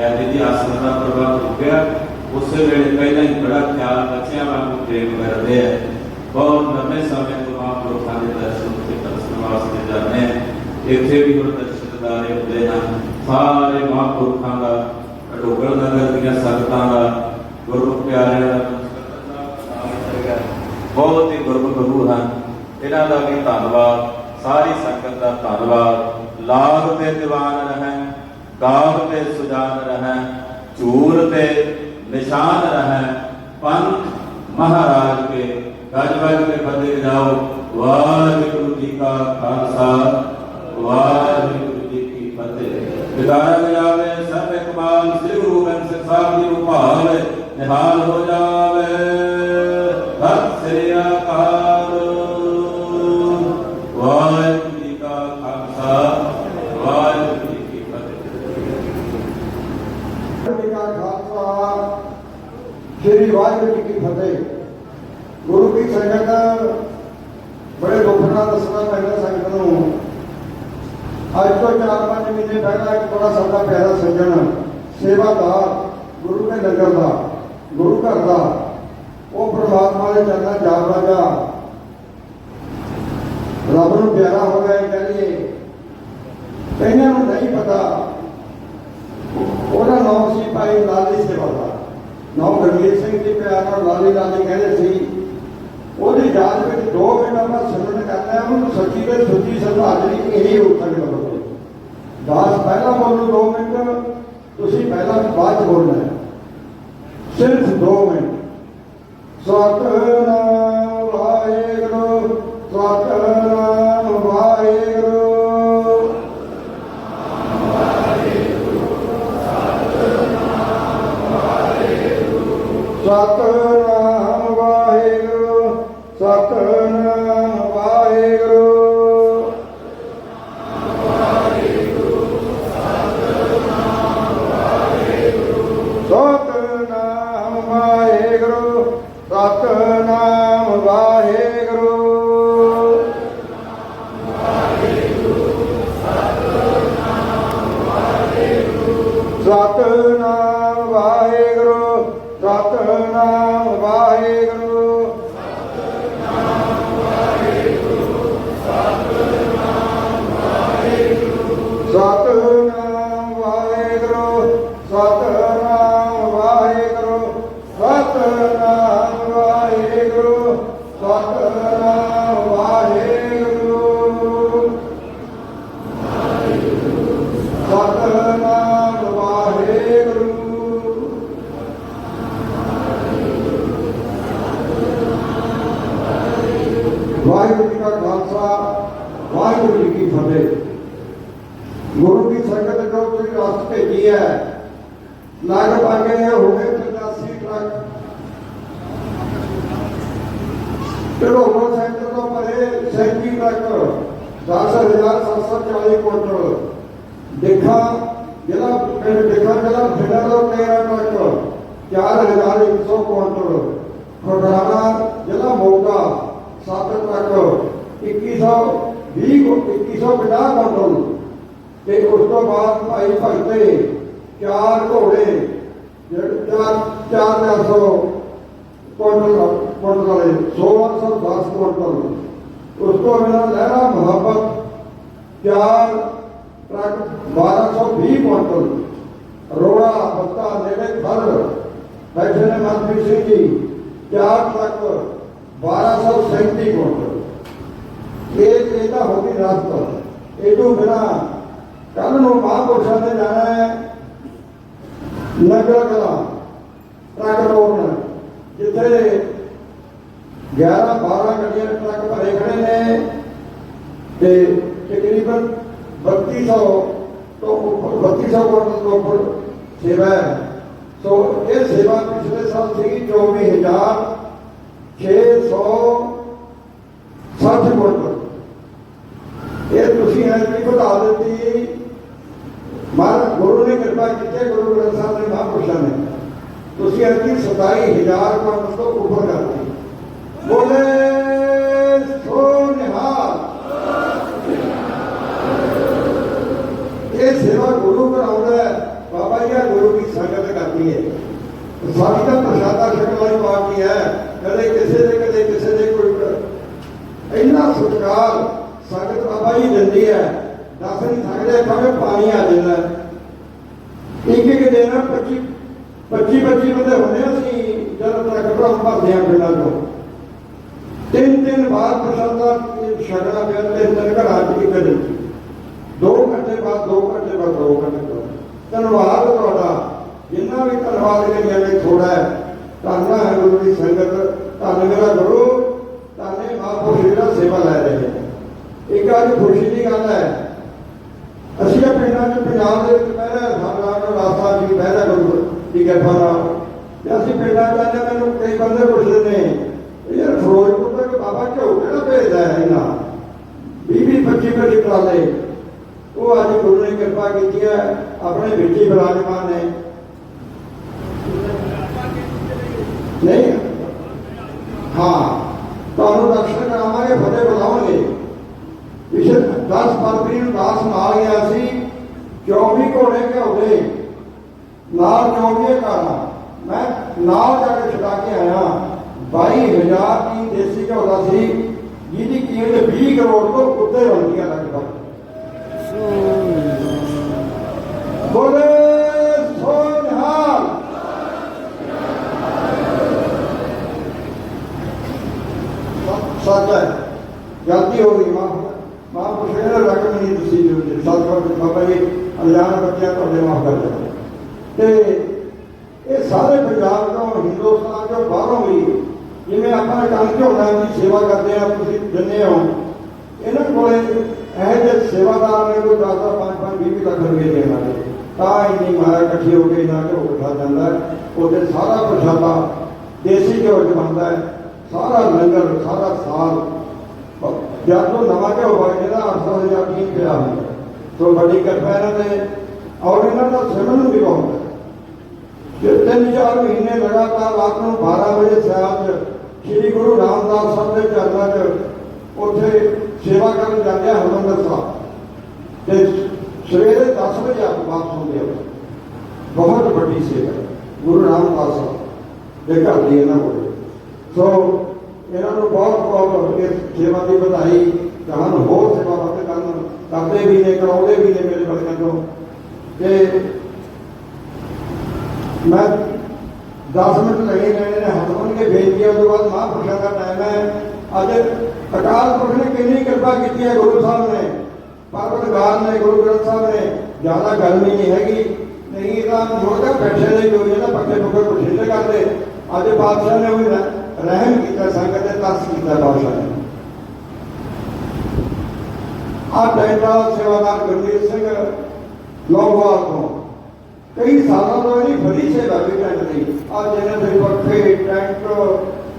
ਜੈਦੀ ਦੀ ਆਸਣ ਦਾ ਪ੍ਰਭਾਵ ਹੋ ਗਿਆ ਉਸੇ ਵੇਲੇ ਪਹਿਲਾਂ ਹੀ ਬੜਾ ਖਿਆਲ ਬੱਚਿਆਂ ਵਾਂਗੂ ਪ੍ਰੇਮ ਕਰਦੇ ਆ ਬਹੁਤ ਲੰਮੇ ਸਮੇਂ ਤੋਂ ਆਪ ਲੋਕਾਂ ਦੇ ਦਰਸ਼ਨ ਤੇ ਦਰਸ਼ਨ ਵਾਸਤੇ ਜਾਂਦੇ ਆ ਇੱਥੇ ਵੀ ਹੁਣ ਦਰਸ਼ਨ ਹੁੰਦੇ ਹਨ ਸਾਰੇ ਮਹਾਂਪੁਰਖਾਂ ਦਾ ਢੋਗਲ ਨਗਰ ਦੀਆਂ ਸੰਗਤਾਂ ਦਾ ਗੁਰਮੁਖ ਪਿਆਰਿਆਂ ਦਾ ਬਹੁਤ ਹੀ ਗੁਰਮੁਖ ਗੁਰੂ ਹਨ ਇਹਨਾਂ ਦਾ ਵੀ ਧੰਨਵਾਦ ਸਾਰੀ ਸੰਗਤ ਦਾ ਧੰਨਵਾਦ ਲਾਭ ਤੇ ਦੀਵਾਨ ਰਹੇ ਕਾਬ ਤੇ ਸੁਜਾਨ ਰਹੈ, ਝੂਰ ਤੇ ਨਿਸ਼ਾਨ ਰਹੈ। ਪੰਥ ਮਹਾਰਾਜ ਕੇ ਗਜਵਜ ਕੇ ਬਦਲ ਜਾਓ। ਵਾਹਿਗੁਰੂ ਜੀ ਕਾ ਖਾਲਸਾ, ਵਾਹਿਗੁਰੂ ਜੀ ਕੀ ਫਤਿਹ। ਵਿਦਾਰ ਮਿਲਾਵੇ ਸਭ ਇਕਬਾਲ ਸ੍ਰੀ ਗੁਰੂ ਗ੍ਰੰਥ ਸਾਹਿਬ ਸਾਹਿਬ ਦੀ ਉਪਾਲ ਨਿਹਾਲ ਹੋ ਜਾਵੇ। ਸਤਿ ਸ੍ਰੀ ਅਕਾਲ। ਸ੍ਰੀ ਵਾਹਿਗੁਰੂ ਜੀ ਕੀ ਫਤਿਹ ਗੁਰੂ ਕੀ ਸੰਗਤ ਬੜੇ ਦੁੱਖ ਨਾਲ ਦੱਸਣਾ ਪੈਂਦਾ ਸੰਗਤ ਨੂੰ। ਅੱਜ ਤੋਂ ਚਾਰ ਪੰਜ ਮਹੀਨੇ ਪਹਿਲਾਂ ਇੱਕ ਬੜਾ ਸਾਡਾ ਪਿਆਰਾ ਸੱਜਣ, ਸੇਵਾਦਾਰ, ਗੁਰੂ ਦੇ ਨਗਰ ਦਾ, ਗੁਰੂ ਘਰ ਦਾ, ਉਹ ਪ੍ਰਮਾਤਮਾ ਦੇ ਚਰਨਾਂ ਜਾਪ ਲਗਾ ਰੱਬ ਨੂੰ ਪਿਆਰਾ ਹੋ ਗਿਆ ਕਹਿ ਕਹਿੰਦੇ ਇਹਨਾਂ ਨੂੰ ਨਹੀਂ ਪਤਾ, ਉਹਦਾ ਨਾਮ ਸੀ ਭਾਈ ਲਾਲੀ ਸੇਵਾ ਦਾ ਨਾਮ ਗੁਰਮੀਤ ਸਿੰਘ ਜੀ ਪਿਆਰ ਨਾਲ ਲਾਲੀ ਲਾਲੀ ਕਹਿੰਦੇ ਸੀ। ਉਹਦੀ ਯਾਦ ਵਿੱਚ 2 ਮਿੰਟ ਆਪਾਂ ਸਿਮਰਨ ਕਰਨਾ ਉਹਨੂੰ ਸੱਚੀ ਤੇ ਸੁੱਚੀ ਸਰਧਾਂਜਲੀ ਇਹੀ ਹੋ। ਸਕਦਾ ਦਾਸ, ਪਹਿਲਾਂ ਬੋਲੋ ਦੋ ਮਿੰਟ, ਤੁਸੀਂ ਪਹਿਲਾਂ ਬਾਅਦ ਬੋਲਣਾ ਸਿਰਫ ਦੋ ਮਿੰਟ। ਸਤਨਾਮ ਵਾਹਿਗੁਰੂ ਸਤਨਾਮ ਵਾਹਿਗੁਰੂ। বাহাত্তর سولہ سو دس کو اس کو میرا لہرا محبت، پیار، ٹرک بارہ سو بھی کوئنٹل روڑا بتا نیڑے تھر بیٹھے نے من سنگھ جی چار ٹرک بارہ سو سینتی کوئنٹل ایک ایتا ہوگی رات پر ایٹو بنا کل نو مہاپرشوں نے جانا ہے۔ نگر کلا، ٹرک روڈ جتنے 11 12 ਗੱਡੀਆਂ ਟਰੱਕ ਭਰੇ ਖੜੇ ਨੇ ਤੇ ਤਕਰੀਬਨ 3200 ਤੋਂ ਉੱਪਰ 3200 ਕੁਇੰਟਲ ਤੋਂ ਉੱਪਰ ਸੇਵਾ ਹੈ। ਸੋ ਇਹ ਸੇਵਾ ਪਿਛਲੇ ਸਾਲ ਸੀਗੀ 24000 660 ਕੁਇੰਟਲ ਇਹ ਤੁਸੀਂ ਐਤਕੀ ਵਧਾ ਦਿੱਤੀ। ਮਹਾਰਾਜ, ਗੁਰੂ ਨੇ ਕਿਰਪਾ ਕੀਤੀ ਗੁਰੂ ਗ੍ਰੰਥ ਸਾਹਿਬ ਦੇ ਮਹਾਂਪੁਰਸ਼ਾਂ ਨੇ। ਤੁਸੀਂ ਐਤਕੀ 27000 ਕੁਇੰਟਲ ਤੋਂ ਉੱਪਰ ਕਰਤੀ ਬੋਲੇ ਸੋ ਨਿਹਾਲ ਇਹ ਸੇਵਾ ਗੁਰੂ ਕਰਾਉਂਦਾ ਹੈ। ਬਾਬਾ ਜੀ ਆ ਗੁਰੂ ਦੀ ਸੰਗਤ ਕਰਦੀ ਹੈ। ਸਾਡੀ ਤਾਂ ਪ੍ਰਸ਼ਾਦਾ ਛਕਣ ਵਾਲੀ ਪਾਰਟੀ ਹੈ। ਕਦੇ ਕਿਸੇ ਦੇ, ਕਦੇ ਕਿਸੇ ਦੇ ਕੋਈ ਇੰਨਾ ਸਤਿਕਾਰ ਸੰਗਤ ਬਾਬਾ ਜੀ ਦਿੰਦੀ ਹੈ। ਦੱਸ ਨਹੀਂ ਸਕਦੇ, ਭਾਵੇਂ ਪਾਣੀ ਆ ਜਾਂਦਾ ਹੈ। ਇੱਕ ਇੱਕ ਦਿਨ 25 25 25 ਬੰਦੇ ਹੁੰਦੇ ਅਸੀਂ, ਜਦ ਤੱਕ ਭਰਦੇ ਆ ਪਿੰਡਾਂ ਤੋਂ। ਤਿੰਨ ਦਿਨ ਬਾਅਦ ਪ੍ਰਸ਼ਾਦਾ ਛਕਣਾ ਪਿਆ, ਤਿੰਨ ਤਿੰਨ ਘਰਾਂ ਚ ਇੱਕ ਦਿਨ ਦੋ ਘੰਟੇ ਬਾਅਦ, ਦੋ ਘੰਟੇ ਬਾਅਦ, ਦੋ ਘੰਟੇ ਬਾਅਦ। ਧੰਨਵਾਦ ਤੁਹਾਡਾ। ਜਿੰਨਾ ਵੀ ਧੰਨਵਾਦ ਕਰੀਏ ਵੀ ਥੋੜਾ ਹੈ। ਧੰਨਾ ਹੈ ਗੁਰੂ ਦੀ ਸੰਗਤ। ਧੰਨ ਮੇਰਾ ਗੁਰੂ, ਧੰਨੇ ਮਹਾਂਪੁਰਸ਼ ਜਿਹੜਾ ਸੇਵਾ ਲੈ ਰਹੇ ਨੇ। ਇੱਕ ਅੱਜ ਖੁਸ਼ੀ ਦੀ ਗੱਲ ਹੈ। ਅਸੀਂ ਇਹ ਪਿੰਡਾਂ ਚ, ਪੰਜਾਬ ਦੇ ਵਿੱਚ ਪਹਿਰਾ ਸਾਡਾ ਨੂੰ ਰਾਸਤਾ ਜੀ ਪਹਿਲਾਂ ਗੁਰੂ ਦੀ ਕਿਰਪਾ ਨਾਲ। ਤੇ ਅਸੀਂ ਪਿੰਡਾਂ ਚ ਜਾਂਦੇ ਮੈਨੂੰ ਕਈ ਬੰਦੇ ਪੁੱਛਦੇ ਨੇ ਵੀ ਯਾਰ ਫਿਰੋਜ਼ਪੁਰ ਤੱਕ ਬਾਬਾ ਝੋਂ ਕਿਹੜਾ ਭੇਜਦਾ ਹੈ ਇਹਨਾਂ 20 20 25 25 ਟਰਾਲੇ ਉਹ ਅੱਜ ਗੁਰੂ ਨੇ ਕਿਰਪਾ ਕੀਤੀ ਹੈ ਆਪਣੇ ਵਿੱਚ ਹੀ ਬਿਰਾਜਮਾਨ ਨੇ ਨਹੀਂ ਹਾਂ ਤੁਹਾਨੂੰ ਦਰਸ਼ਨ ਕਰਾਵਾਂਗੇ ਫਤਿਹ ਬੁਲਾਵਾਂਗੇ ਪਿਛਲੇ 10 ਫਰਵਰੀ ਨੂੰ ਦਾਸ ਨਾਲ ਗਿਆ ਸੀ 24 ਘੋੜੇ ਘੋੜੇ ਨਾਲ 24 ਕਾਰਾਂ ਮੈਂ ਨਾਲ ਜਾ ਕੇ ਛੁਡਾ ਕੇ ਆਇਆ 22000 ਦੀ ਦੇਸੀ ਘਿਓ ਦਾ ਸੀ ਜਿਹਦੀ ਕੀਮਤ 20 ਕਰੋੜ ਤੋਂ ਉੱਤੇ ਹੁੰਦੀ ਹੈ ਲਗਭਗ ਬੋਲੇ ਸੋਨਹਾਲ ਸੱਚ ਹੈ ਗਲਤੀ ਹੋ ਗਈ ਮਾਂ ਮਾਂ ਪੁੱਛੇ ਰਕਮ ਨਹੀਂ ਤੁਸੀਂ ਦਿੰਦੇ ਸੱਚ ਬਾਬਾ ਜੀ ਅਣਜਾਣ ਬੱਚਿਆਂ ਤੁਹਾਡੇ ਮਾਫ ਕਰ ਦਿਓ ਤੇ ਇਹ ਸਾਰੇ ਪੰਜਾਬ ਤੋਂ ਹਿੰਦੁਸਤਾਨ ਚੋਂ ਬਾਹਰੋਂ ਵੀ, ਜਿਵੇਂ ਆਪਾਂ ਕੰਮ ਝੋਨਾ ਦੀ ਸੇਵਾ ਕਰਦੇ ਆ, ਤੁਸੀਂ ਦਿੰਦੇ ਹੋ, ਇਹਨਾਂ ਕੋਲੇ ਇਹ ਜੇ ਸੇਵਾਦਾਰ ਨੇ ਕੋਈ 10 ਦਾ 5 5 20 ਲੱਖ ਰੁਪਏ ਦੇਣ ਵਾਲੇ। ਤਾਂ ਇੰਨੀ ਮਾਇਆ ਇਕੱਠੇ ਹੋ ਕੇ ਇਹਨਾਂ ਝੋਕ ਉਠਾ ਜਾਂਦਾ ਉਹਦੇ ਸਾਰਾ ਪ੍ਰਸ਼ਾਦਾ ਦੇਸੀ ਘਿਓ ਚ ਬਣਦਾ ਸਾਰਾ ਲੰਗਰ, ਸਾਰਾ ਸਾਲ ਜਦ ਤੋਂ ਨਵਾਂ ਘਿਓ ਬਣ ਜਾਂਦਾ 800 ਹਜ਼ਾਰ ਕੀ ਪਿਆ ਹੁੰਦਾ ਸੋ ਵੱਡੀ ਕਿਰਪਾ ਇਹਨਾਂ ਨੇ ਔਰ ਇਹਨਾਂ ਦਾ ਸਿਮਰਨ ਵੀ ਬਹੁਤ ਹੈ। ਜੇ ਤਿੰਨ ਚਾਰ ਮਹੀਨੇ ਲਗਾਤਾਰ ਰਾਤ ਨੂੰ 12 ਵਜੇ ਸਿਆਲ ਸ੍ਰੀ ਗੁਰੂ ਰਾਮਦਾਸ ਸਾਹਿਬ ਦੇ ਚਰਨਾਂ 'ਚ ਉੱਥੇ ਸੇਵਾ ਕਰਨ ਜਾਂਦੇ ਆ ਹਰਿਮੰਦਰ ਸਾਹਿਬ। ਤੇ ਸਵੇਰੇ 10 ਵਜੇ ਆਪ ਵਾਪਸ ਹੁੰਦੇ ਆ। ਬਹੁਤ ਵੱਡੀ ਸੇਵਾ ਗੁਰੂ ਰਾਮਦਾਸ ਸਾਹਿਬ ਦੇ ਘਰ ਦੀ ਇਹਨਾਂ ਕੋਲ। ਸੋ ਇਹਨਾਂ ਨੂੰ ਬਹੁਤ ਬਹੁਤ ਸੇਵਾ ਦੀ ਵਧਾਈ ਕਹਾਣ ਹੋਰ ਸੇਵਾ ਵੱਧ ਕਰਨ, ਕਰਦੇ ਵੀ ਨੇ, ਕਰਾਉਂਦੇ ਵੀ ਨੇ ਮੇਰੇ ਬੜਕਾਂ ਤੋਂ ਤੇ ਮੈਂ 10 ਮਿੰਟ ਲਗੇ ਲੈਣੇ ਨੇ ਹੱਥ ਬੰਨ ਕੇ ਬੇਨਤੀਆਂ ਤੋਂ ਬਾਅਦ ਮਹਾਂਪੁਰਸ਼ਾਂ ਦਾ ਟਾਈਮ ਹੈ। ਅੱਜ ਅਕਾਲ ਪੁਰਖ ਨੇ ਕਿੰਨੀ ਕਿਰਪਾ ਕੀਤੀ ਹੈ ਗੁਰੂ ਸਾਹਿਬ ਨੇ, ਪਰਵਤਗਾਰ ਨੇ, ਗੁਰੂ ਗ੍ਰੰਥ ਸਾਹਿਬ ਨੇ। ਜ਼ਿਆਦਾ ਗੱਲ ਨਹੀਂ ਹੈਗੀ, ਨਹੀਂ ਤਾਂ ਮੁਰਗਾ ਬੈਠੇ ਨੇ, ਜੋ ਇਹਦਾ ਪੱਕੇ ਪੁੱਕੇ ਪੁੱਛੇ ਕਰਦੇ। ਅੱਜ ਬਾਦਸ਼ਾਹ ਨੇ ਵੀ ਰਹਿ- ਰਹਿਮ ਕੀਤਾ ਸੰਗਤ ਤੇ ਤਰਸ ਕੀਤਾ ਬਾਦਸ਼ਾਹ ਨੇ ਆ ਟੈਂਡਾ ਸੇਵਾਦਾਰ ਗੁਰਮੀਤ ਸਿੰਘ ਲੋਗਵਾਲ ਤੋਂ ਕਈ ਸਾਲਾਂ ਤੋਂ ਇਹਦੀ ਬੜੀ ਸੇਵਾ ਵੀ ਟੈਂਟ ਦੀ ਆ ਜਿਹਨੇ ਦੇ ਪੱਖੇ ਟੈਂਟ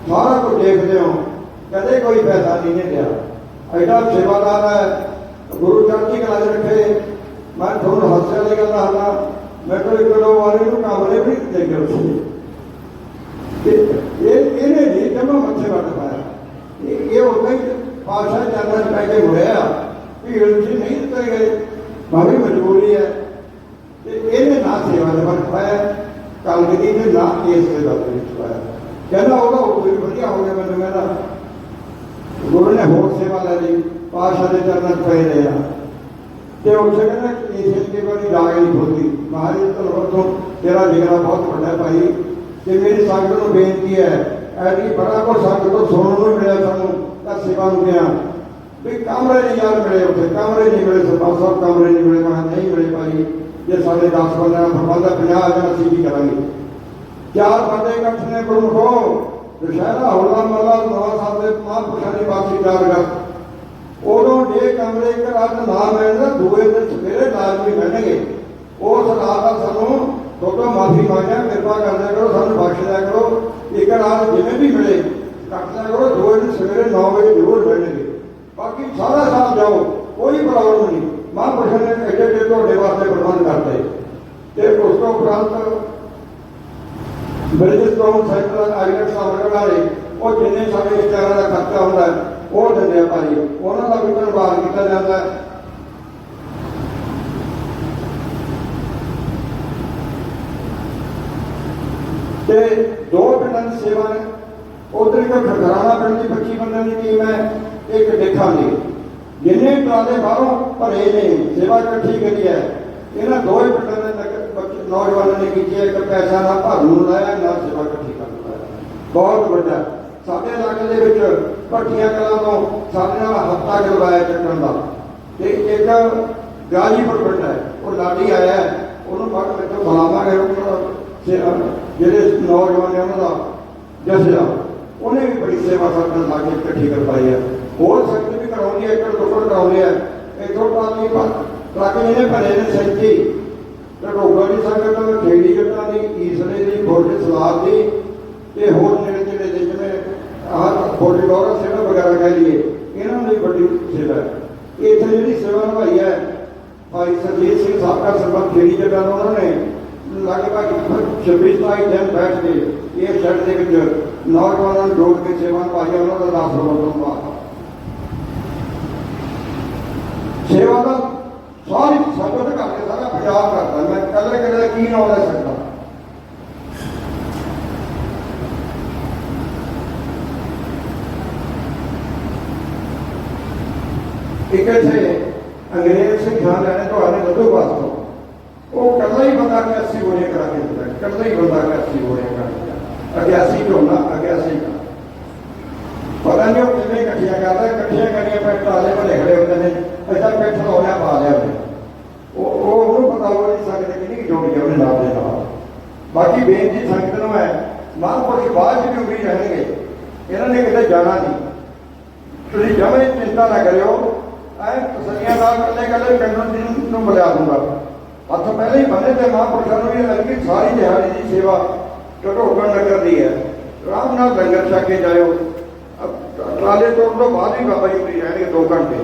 ਸਾਰਾ ਕੁਝ ਦੇਖਦੇ ਹੋ ਕਦੇ ਕੋਈ ਪੈਸਾ ਨਹੀਂ ਨੇ ਲਿਆ ਐਡਾ ਸੇਵਾਦਾਰ ਹੈ ਗੁਰੂ ਚੜ੍ਹਦੀ ਕਲਾ 'ਚ ਰੱਖੇ ਮੈਂ ਤੁਹਾਨੂੰ ਹਾਸਿਆ ਦੀ ਗੱਲ ਦੱਸਦਾ ਮੈਂ ਕੋਈ ਇੱਕ ਦੋ ਵਾਰੀ ਨੂੰ ਕਮਰੇ ਵੀ ਦੇ ਕੇ ਉੱਥੇ ਤੇ ਇਹ ਇਹਨੇ ਨਹੀਂ ਜਮਾ ਮੱਥੇ ਵੱਟ ਪਾਇਆ ਇਹ ਇਹ ਉਦਾਂ ਹੀ ਪਾਸ਼ਾ ਜਾਂਦਾ ਪੈ ਕੇ ਹੋਇਆ ਭੀੜ ਜੀ ਨਹੀਂ ਦਿੱਤੇ ਗਏ। ਭਾਵੇਂ ਮਜਬੂਰੀ ਹੈ। ਤੇ ਇਹਨੇ ਨਾ ਸੇਵਾ ਦੇ ਵਕਤ ਪਾਇਆ ਕਲਗਦੀ ਨੇ ਨਾ ਇਸ ਦੇ ਵਕਤ ਵਿੱਚ ਪਾਇਆ ਕਹਿੰਦਾ ਉਹਦਾ ਉਹ ਵਧੀਆ ਹੋ ਗਿਆ ਮੈਨੂੰ ਕਹਿੰਦਾ। ਗੁਰੂ ਨੇ ਹੋਰ ਸੇਵਾ ਲੈ ਲਈ। ਪਾਸ਼ਾ ਦੇ ਚਰਨਾਂ 'ਚ ਪਏ ਰਹੇ ਤੇ ਉਹ ਕਹਿੰਦਾ ਇਸ ਦੀ ਬੜੀ ਜਾਗ ਨਹੀਂ ਖੁੱਲਦੀ। ਮਹਾਰਾਜ ਤਲਵਰ ਤੋਂ ਤੇਰਾ ਜਿਗਰਾ ਬਹੁਤ ਵੱਡਾ ਭਾਈ। ਤੇ ਮੇਰੀ ਸੰਗਤ ਨੂੰ ਬੇਨਤੀ ਹੈ ਐਡੀ ਬੜਾ ਕੋ ਸੰਗਤ ਤੋਂ ਸੁਣਨ ਨੂੰ ਮਿਲਿਆ ਸਾਨੂੰ, ਤਾਂ ਸੇਵਾ ਨੂੰ ਗਿਆ ਵੀ ਕਮਰੇ ਨਹੀਂ ਯਾਰ ਮਿਲੇ ਉੱਥੇ, ਕਮਰੇ ਨਹੀਂ ਮਿਲੇ, ਸਰਪੰਚ ਸਾਹਿਬ ਕਮਰੇ ਨਹੀਂ ਮਿਲੇ, ਮੈਂ ਨਹੀਂ ਮਿਲੇ ਭਾਈ ਜੇ ਸਾਡੇ 10 ਬੰਦਿਆਂ ਦਾ ਪ੍ਰਬੰਧ ਹੈ 50 ਹਜ਼ਾਰ ਅਸੀਂ ਕੀ ਕਰਾਂਗੇ? ਚਾਰ ਬੰਦੇ ਇਕੱਠ ਨੇ ਪ੍ਰਮੁਖੋ ਦੁਸ਼ਹਿਰਾ ਹੋਲਾ ਮਹੱਲਾ ਨਵਾਂ ਸਾਹਿਬ ਦੇ ਮਹਾਂਪੁਰਸ਼ਾਂ ਦੀ ਬਾਕੀ ਚਾਰ ਉਦੋਂ ਜੇ ਕਮਰੇ ਇੱਕ ਰਾਤ ਨਾ ਮਿਲਣ, ਤਾਂ ਦੂਏ ਦਿਨ ਸਵੇਰੇ ਲਾਜ਼ਮੀ ਮਿਲਣਗੇ। ਉਸ ਰਾਤ ਦਾ ਸਾਨੂੰ ਤੁਹਾਡਾ ਮਾਫੀ ਮੰਗਿਆ, ਕਿਰਪਾ ਕਰਦਿਆ ਕਰੋ, ਸਾਨੂੰ ਬਖਸ਼ ਦਿਆ ਕਰੋ। ਇੱਕ ਰਾਤ ਜਿਵੇਂ ਵੀ ਮਿਲੇ ਕੱਟ ਦਿਆ ਕਰੋ, ਦੂਏ ਦਿਨ ਸਵੇਰੇ 9 ਵਜੇ ਜ਼ਰੂਰ ਮਿਲਣਗੇ। ਬਾਕੀ ਸਾਰਾ ਸਾਲ ਜਾਓ, ਕੋਈ ਪ੍ਰੋਬਲਮ ਨਹੀਂ। ਮਹਾਂਪੁਰਸ਼ਾਂ ਨੇ ਐਡੇ ਐਡੇ ਤੁਹਾਡੇ ਵਾਸਤੇ ਪ੍ਰਬੰਧ ਕਰਤੇ ਤੇ ਉਸ ਤੋਂ ਉਪਰੰਤ ਬ੍ਰਿਜਸਟੋਨ ਸੈਂਟਰ ਆਈਲੈਟਸ ਆਵਰਣ ਵਾਲੇ, ਉਹ ਜਿੰਨੇ ਸਾਡੇ ਇਸ਼ਤਿਹਾਰਾਂ ਦਾ ਖਰਚਾ ਹੁੰਦਾ, ਉਹ ਦਿੰਦੇ ਆ ਭਾਈ ਉਹਨਾਂ ਦਾ ਵੀ ਧੰਨਵਾਦ ਕੀਤਾ ਜਾਂਦਾ। ਤੇ ਦੋ ਪਿੰਡਾਂ ਦੀ ਸੇਵਾ ਨੇ। ਉਧਰ ਇੱਕ ਖੜਗਰਾਣਾ ਪਿੰਡ ਦੀ 25 ਬੰਦਿਆਂ ਦੀ ਟੀਮ ਹੈ। ਇੱਕ ਦੇਖਾਂ ਦੀ ਜਿੰਨੇ ਟਰਾਲੇ ਬਾਹਰੋਂ ਭਰੇ ਨੇ, ਸੇਵਾ ਇਕੱਠੀ ਕਰੀ ਹੈ, ਇਹਨਾਂ ਦੋਵੇਂ ਪਿੰਡਾਂ ਦੇ ਨਗ- ਨੌਜਵਾਨਾਂ ਨੇ ਕੀਤੀ ਹੈ, ਇੱਕ ਪੈਸਾ ਨਾ ਭਰਨ ਨੂੰ ਲਾਇਆ ਨਾ ਸੇਵਾ ਇਕੱਠੀ ਕਰਨ ਨੂੰ ਲਾਇਆ। ਬਹੁਤ ਵੱਡਾ। ਸਾਡੇ ਇਲਾਕੇ ਦੇ ਵਿੱਚ ਭੱਟੀਆਂ ਕਲਾਂ ਤੋਂ ਸਾਡੇ ਨਾਲ ਹੱਤਾ ਕਰਵਾਇਆ ਚੱਕਣ ਦਾ। ਤੇ ਇੱਕ ਗਾਜੀਪੁਰ ਪਿੰਡ ਹੈ, ਉਹ ਲਾਡੀ ਆਇਆ ਉਹਨੂੰ ਬਾਅਦ ਵਿੱਚ ਬੁਲਾਵਾਂਗੇ ਜਿਹੜੇ ਨੌਜਵਾਨ ਨੇ ਉਹਨਾਂ ਦਾ ਜਸਿਆ ਉਹਨੇ ਵੀ ਬੜੀ ਸੇਵਾ ਸਾਡੇ ਨਾਲ ਇਕੱਠੀ ਕਰਵਾਈ ਹੈ। ਹੋਰ ਸੰਗਤ ਵੀ ਕਰਾਉਂਦੀ ਹੈ ਇੱਕ ਦੁੱਖੜ ਕਰਾਉਂਦੇ ਆ ਇਥੋਂ ਟਰਾਲੀ ਟਰੱਕ ਜਿਹੜੇ ਭਰੇ ਨੇ ਸੈਂਚੀ ਤੇ ਰੋਗਾ ਦੀ ਸੰਗਤ ਖੇੜੀ ਜੱਟਾਂ ਦੀ ਈਸਲੇ ਦੀ ਬੋਰਡ ਸਲਾਦ ਦੀ ਤੇ ਹੋਰ ਨੇੜੇ ਜਿਹੜੇ ਜਿਵੇਂ ਆਹ ਬੋਡੀ ਲੋਰਾ ਸੇਵਾ ਵਗੈਰਾ ਕਹਿ ਲਈਏ ਇਹਨਾਂ ਦੀ ਵੱਡੀ ਸੇਵਾ ਇੱਥੇ ਜਿਹੜੀ ਸੇਵਾ ਨਿਭਾਈ ਹੈ ਭਾਈ ਸਰਜੀਤ ਸਿੰਘ ਸਾਬਕਾ ਸਰਪੰਚ ਖੇੜੀ ਜੱਟਾਂ ਨੂੰ ਉਹਨਾਂ ਨੇ ਲਗਭਗ 26 27 ਦਿਨ ਬੈਠ ਕੇ ਇਹ ਸ਼ਹਿਰ ਦੇ ਵਿੱਚ ਨੌਜਵਾਨਾਂ ਨੂੰ ਜੋੜ ਕੇ ਸੇਵਾ ਨਿਭਾਈ ਹੈ, ਉਹਨਾਂ ਦਾ ਦਾਸ ਰੋਣ ਤੋਂ ਸੇਵਾ ਦਾ ਸਾਰੀ ਸੰਗਤ ਕਰਕੇ ਸਾਰਾ ਪੰਜਾਬ ਕਰਦਾ। ਮੈਂ ਕੱਲੇ ਕੱਲੇ ਕੀ ਨਾਮ ਲੈ ਸਕਦਾ? ਇੱਕ ਇੱਥੇ ਅੰਗਰੇਜ਼ ਸਿੰਘ ਖਾਨ ਲੈਣੇ ਤੁਹਾਡੇ ਲੱਦੂ ਵਾਸਤੋਂ ਉਹ ਕੱਲਾ ਹੀ ਬੰਦਾ ਕਿ 80 ਗੋਲੀਆਂ ਕਰਾ ਕੇ ਦਿੰਦਾ ਹੈ। ਕੱਲਾ ਹੀ ਬੰਦਾ ਕਿ 80 ਗੋਲੀਆਂ ਕਰਾ ਕੇ ਦਿੰਦਾ ਅੱਗੇ 80 ਢੋਣਾ ਅੱਗੇ 80 ਪਤਾ ਨਹੀਂ ਉਹ ਕਿਵੇਂ ਇਕੱਠੀਆਂ ਕਰਦਾ, ਇਕੱਠੀਆਂ ਕਰੀਆਂ ਪੈ ਵਾਲੇ ਭਲੇ ਖੜੇ ਹੁੰਦੇ ਨੇ ਐਸਾ ਪਿੱਠ ਲਾਉਣਾ ਪਾ ਲਿਆ ਉਹਨੇ। ਉਹ ਉਹ ਉਹਨੂੰ ਪਤਾ ਹੋ ਨਹੀਂ ਸਕਦੇ ਕਿ ਨਹੀਂ ਜੋੜੀ ਉਹਨੇ ਨਾਲ ਦੇ ਨਾਲ। ਬਾਕੀ ਬੇਨਤੀ ਸੰਗਤ ਨੂੰ ਹੈ ਮਹਾਂਪੁਰਖ ਬਾਅਦ ਵੀ ਉਮਰੀ ਰਹਿਣਗੇ, ਇਹਨਾਂ ਨੇ ਕਿਤੇ ਜਾਣਾ ਨਹੀਂ ਤੁਸੀਂ ਜਮੇ ਚਿੰਤਾ ਨਾ ਕਰਿਓ, ਐ ਤਸਲੀਆਂ ਨਾਲ ਕੱਲੇ ਕੱਲੇ ਪਿੰਡ ਨੂੰ ਨੂੰ ਮਿਲਾ ਦੂੰਗਾ। ਹੱਥ ਪਹਿਲੇ ਹੀ ਬੰਨੇ ਤੇ ਮਹਾਂਪੁਰਸ਼ਾਂ ਨੂੰ ਵੀ ਲੱਗੀ ਸਾਰੀ ਦਿਹਾੜੀ ਦੀ ਸੇਵਾ ਢੋਗਣ ਨਗਰ ਦੀ ਹੈ। ਆਰਾਮ ਨਾਲ ਲੰਗਰ ਛਕ ਕੇ ਜਾਇਓ। ਟਰਾਲੇ ਤੋੜਨ ਤੋਂ ਬਾਅਦ ਵੀ ਬਾਬਾ ਜੀ ਫਰੀ ਰਹਿਣਗੇ 2 ਘੰਟੇ।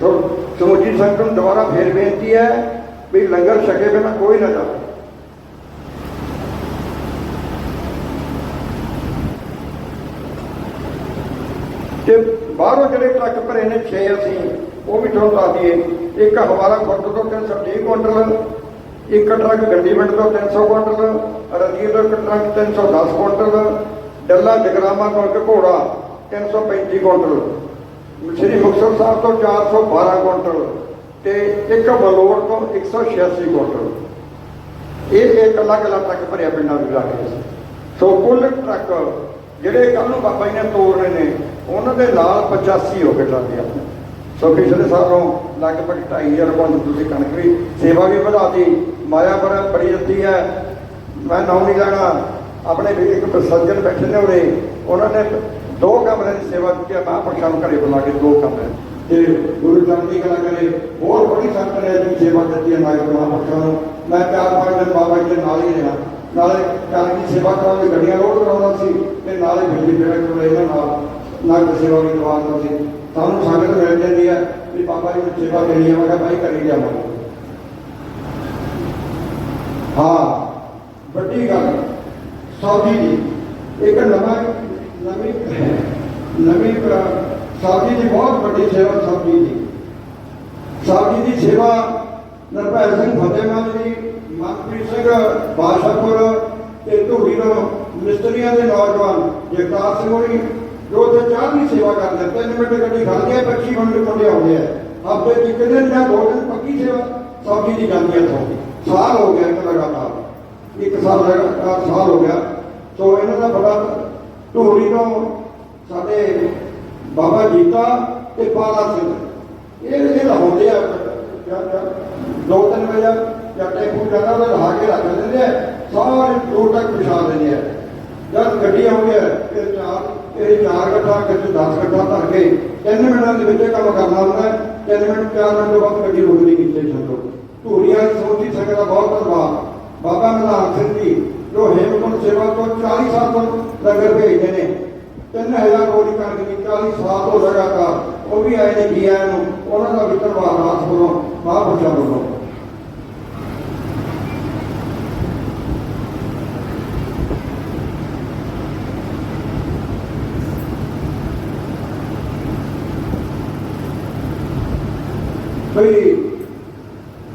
ਸੋ ਸਮੁੱਚੀ ਸੰਗਤ ਨੂੰ ਦੁਬਾਰਾ ਫੇਰ ਬੇਨਤੀ ਹੈ ਵੀ ਲੰਗਰ ਛਕੇ ਬਿਨਾਂ ਕੋਈ ਨਾ ਜਾਵੇ। ਤੇ ਬਾਹਰੋਂ ਜਿਹੜੇ ਟਰੱਕ ਭਰੇ ਨੇ 6 ਅਸੀਂ, ਉਹ ਵੀ ਤੁਹਾਨੂੰ ਦੱਸ ਦਈਏ। ਇੱਕ ਹਵਾਲਾ ਖੁਰਦ ਤੋਂ 330 ਕੁਇੰਟਲ, ਇੱਕ ਟਰੱਕ ਗੰਡੀਮਿੰਟ ਤੋਂ 300 ਕੁਇੰਟਲ ਰਜੀਰ ਤੋਂ ਇੱਕ ਟਰੱਕ 310 ਕੁਇੰਟਲ, ਡੱਲਾ ਜਗਰਾਮਾ ਤੋਂ ਇੱਕ ਘੋੜਾ 335 ਕੁਇੰਟਲ। ਸ੍ਰੀ ਮੁਕਤਸਰ ਸਾਹਿਬ ਤੋਂ 412 ਕੁਇੰਟਲ ਤੇ ਇੱਕ ਬਲੋੜ ਤੋਂ 186 ਕੁਇੰਟਲ। ਇਹ ਇੱਕ ਅਲੱਗ ਅਲੱਗ ਟਰੱਕ ਭਰਿਆ ਪਿੰਡਾਂ ਦੇ ਇਲਾਕੇ 'ਚ ਸੋ। ਕੁੱਲ ਟਰੱਕ ਜਿਹੜੇ ਕੱਲ ਨੂੰ ਬਾਬਾ ਜੀ ਨੇ ਤੋੜਨੇ ਨੇ, ਉਹਨਾਂ ਦੇ ਨਾਲ 85 ਹੋ ਕੇ ਟਰਾਲੇ ਆਪਣੇ। ਸੋ ਪਿਛਲੇ ਸਾਲੋਂ ਲਗਭਗ 2500 ਕੁਇੰਟਲ ਤੁਸੀਂ ਕਣਕ ਵੀ ਸੇਵਾ ਵੀ ਵਧਾਤੀ ਮਾਇਆ ਪਰ ਬੜੀ ਦਿੱਤੀ ਹੈ। ਮੈਂ ਨਾਮ ਨਹੀਂ ਲੈਣਾ ਆਪਣੇ ਵੀ ਇੱਕ ਸੱਜਣ ਬੈਠੇ ਨੇ ਉਰੇ, ਉਹਨਾਂ ਨੇ ਦੋ ਕਮਰੇ ਦੀ ਸੇਵਾ ਕੀਤੀ ਹੈ ਮਹਾਂਪੁਰਸ਼ਾਂ ਨੂੰ ਘਰੇ ਬੁਲਾ ਕੇ ਦੋ ਕਮਰੇ ਤੇ ਗੁਰੂ ਚੰਦੀ ਕਲਾ ਕਰੇ, ਹੋਰ ਬੜੀ ਸੰਗਤ ਨੇ ਜੀ ਸੇਵਾ ਦਿੱਤੀ ਹੈ, ਨਾਇਕ ਮਹਾਂਪੁਰਸ਼ਾਂ ਨੂੰ। ਮੈਂ ਚਾਰ ਪੰਜ ਦਿਨ ਬਾਬਾ ਜੀ ਦੇ ਨਾਲ ਹੀ ਰਿਹਾ। ਨਾਲੇ ਘਰ ਦੀ ਸੇਵਾ ਕਰਾਉਣ ਗੱਡੀਆਂ ਰੋਡ ਕਰਾਉਂਦਾ ਸੀ ਤੇ ਨਾਲੇ ਬਿਜਲੀ ਬੇੜਾ ਕੋਲ ਇਹਨਾਂ ਨਾਲ ਨਾਲ ਸੇਵਾ ਵੀ ਕਰਵਾਉਂਦਾ ਸੀ। ਸਾਨੂੰ ਸੰਗਤ ਮਿਲ ਜਾਂਦੀ ਹੈ ਵੀ ਬਾਬਾ ਜੀ ਨੂੰ ਸੇਵਾ ਦੇਣੀ ਹੈ, ਮੈਂ ਕਿਹਾ ਭਾਈ ਕਰੀ ਜਾਵਾਂ। ਹਾਂ, ਵੱਡੀ ਗੱਲ, ਸਾਡੀ ਦੀ ਇੱਕ ਨਵਾਂ ਨਵੀਂ ਨਵੀਂ ਸਾਡੀ ਦੀ ਬਹੁਤ ਵੱਡੀ ਸੇਵਾ ਸਾਡੀ ਦੀ ਸਾਡੀ ਦੀ ਸੇਵਾ ਨਰਪੈ ਸਿੰਘ ਫਤਿਹਮਾਨ ਜੀ, ਮਨਪ੍ਰੀਤ ਸਿੰਘ ਬਾਸ਼ਾਪੁਰ ਤੇ ਧੂਰੀ ਤੋਂ ਮਿਸਤਰੀਆਂ ਦੇ ਨੌਜਵਾਨ ਜਗਤਾਰ ਸਿੰਘ ਹੋਣੀ, ਜੋ ਉੱਥੇ ਚਾਹ ਦੀ ਸੇਵਾ ਕਰਦੇ ਤਿੰਨ ਮਿੰਟ ਗੱਡੀ ਖੜਦੀ ਹੈ 25 ਮਿੰਟ ਮੁੰਡੇ ਆਉਂਦੇ ਆ। ਹਫ਼ਤੇ ਦੀ ਇੱਕ ਦਿਨ ਜਾਂ ਪੱਕੀ ਸੇਵਾ ਸਬਜ਼ੀ ਦੀ ਜਾਂਦੀ ਹੈ ਸਾਲ ਹੋ ਗਿਆ ਇੱਕ ਲਗਾਤਾਰ। ਇੱਕ ਸਾਲ ਲਗਾਤਾਰ ਸਾਲ ਹੋ ਗਿਆ। ਸੋ ਇਹਨਾਂ ਦਾ ਬੜਾ ਧੂਰੀ ਤੋਂ ਸਾਡੇ ਬਾਬਾ ਜੀਤਾ ਤੇ ਪਾਲਾ ਸਿੰਘ। ਇਹ ਇਹ ਲਾਉਂਦੇ ਆ ਦੋ ਤਿੰਨ ਵਜੇ ਜਾਂ ਟੈਂਪੂ ਜਾਂਦਾ ਉਹ ਲਾ ਕੇ ਰੱਖ ਦਿੰਦੇ ਆ, ਸਾਰੇ ਦੂਰ ਤੱਕ ਪਹੁੰਚਾ ਦਿੰਦੇ ਆ। ਜਦ ਗੱਡੀ ਆਉਂਦੀ ਹੈ ਇਹ ਚਾਰ ਇਹ ਚਾਰ ਗੱਡਾ ਕਿਤੇ 10 ਗੱਡਾ ਧਰ ਕੇ ਤਿੰਨ ਮਿੰਟਾਂ ਦੇ ਵਿੱਚ ਇਹ ਕੰਮ ਕਰਨਾ ਹੁੰਦਾ ਹੈ। ਤਿੰਨ ਮਿੰਟ, ਚਾਰ ਮਿੰਟ ਤੋਂ ਬਾਅਦ ਗੱਡੀ ਰੁਕਦੀ ਨਹੀਂ ਸਟੇਸ਼ਨ ਤੋਂ ਧੂਰੀਆਂ ਸੋਚੀ ਸੰਗਤ ਦਾ ਬਹੁਤ ਧੰਨਵਾਦ। ਬਾਬਾ ਮਧਾਨ ਸਿੰਘ ਜੀ ਜੋ ਹੇਮਕੁੰਟ ਸੇਵਾ ਤੋਂ 40 ਸਾਲ ਤੋਂ ਲੰਗਰ ਭੇਜਦੇ ਨੇ। ਤਿੰਨ ਹਜ਼ਾਰ ਕਣਕ ਦੀ 40 ਸਾਲ ਤੋਂ ਲਗਾਤਾਰ। ਉਹ ਵੀ ਆਏ ਨੇ ਕੀ ਨੂੰ। ਉਹਨਾਂ ਦਾ ਵੀ ਧੰਨਵਾਦ, ਰਾਤ ਵੱਲੋਂ ਮਹਾਂਪੁਰਸ਼ਾਂ ਵੱਲੋਂ ਬਈ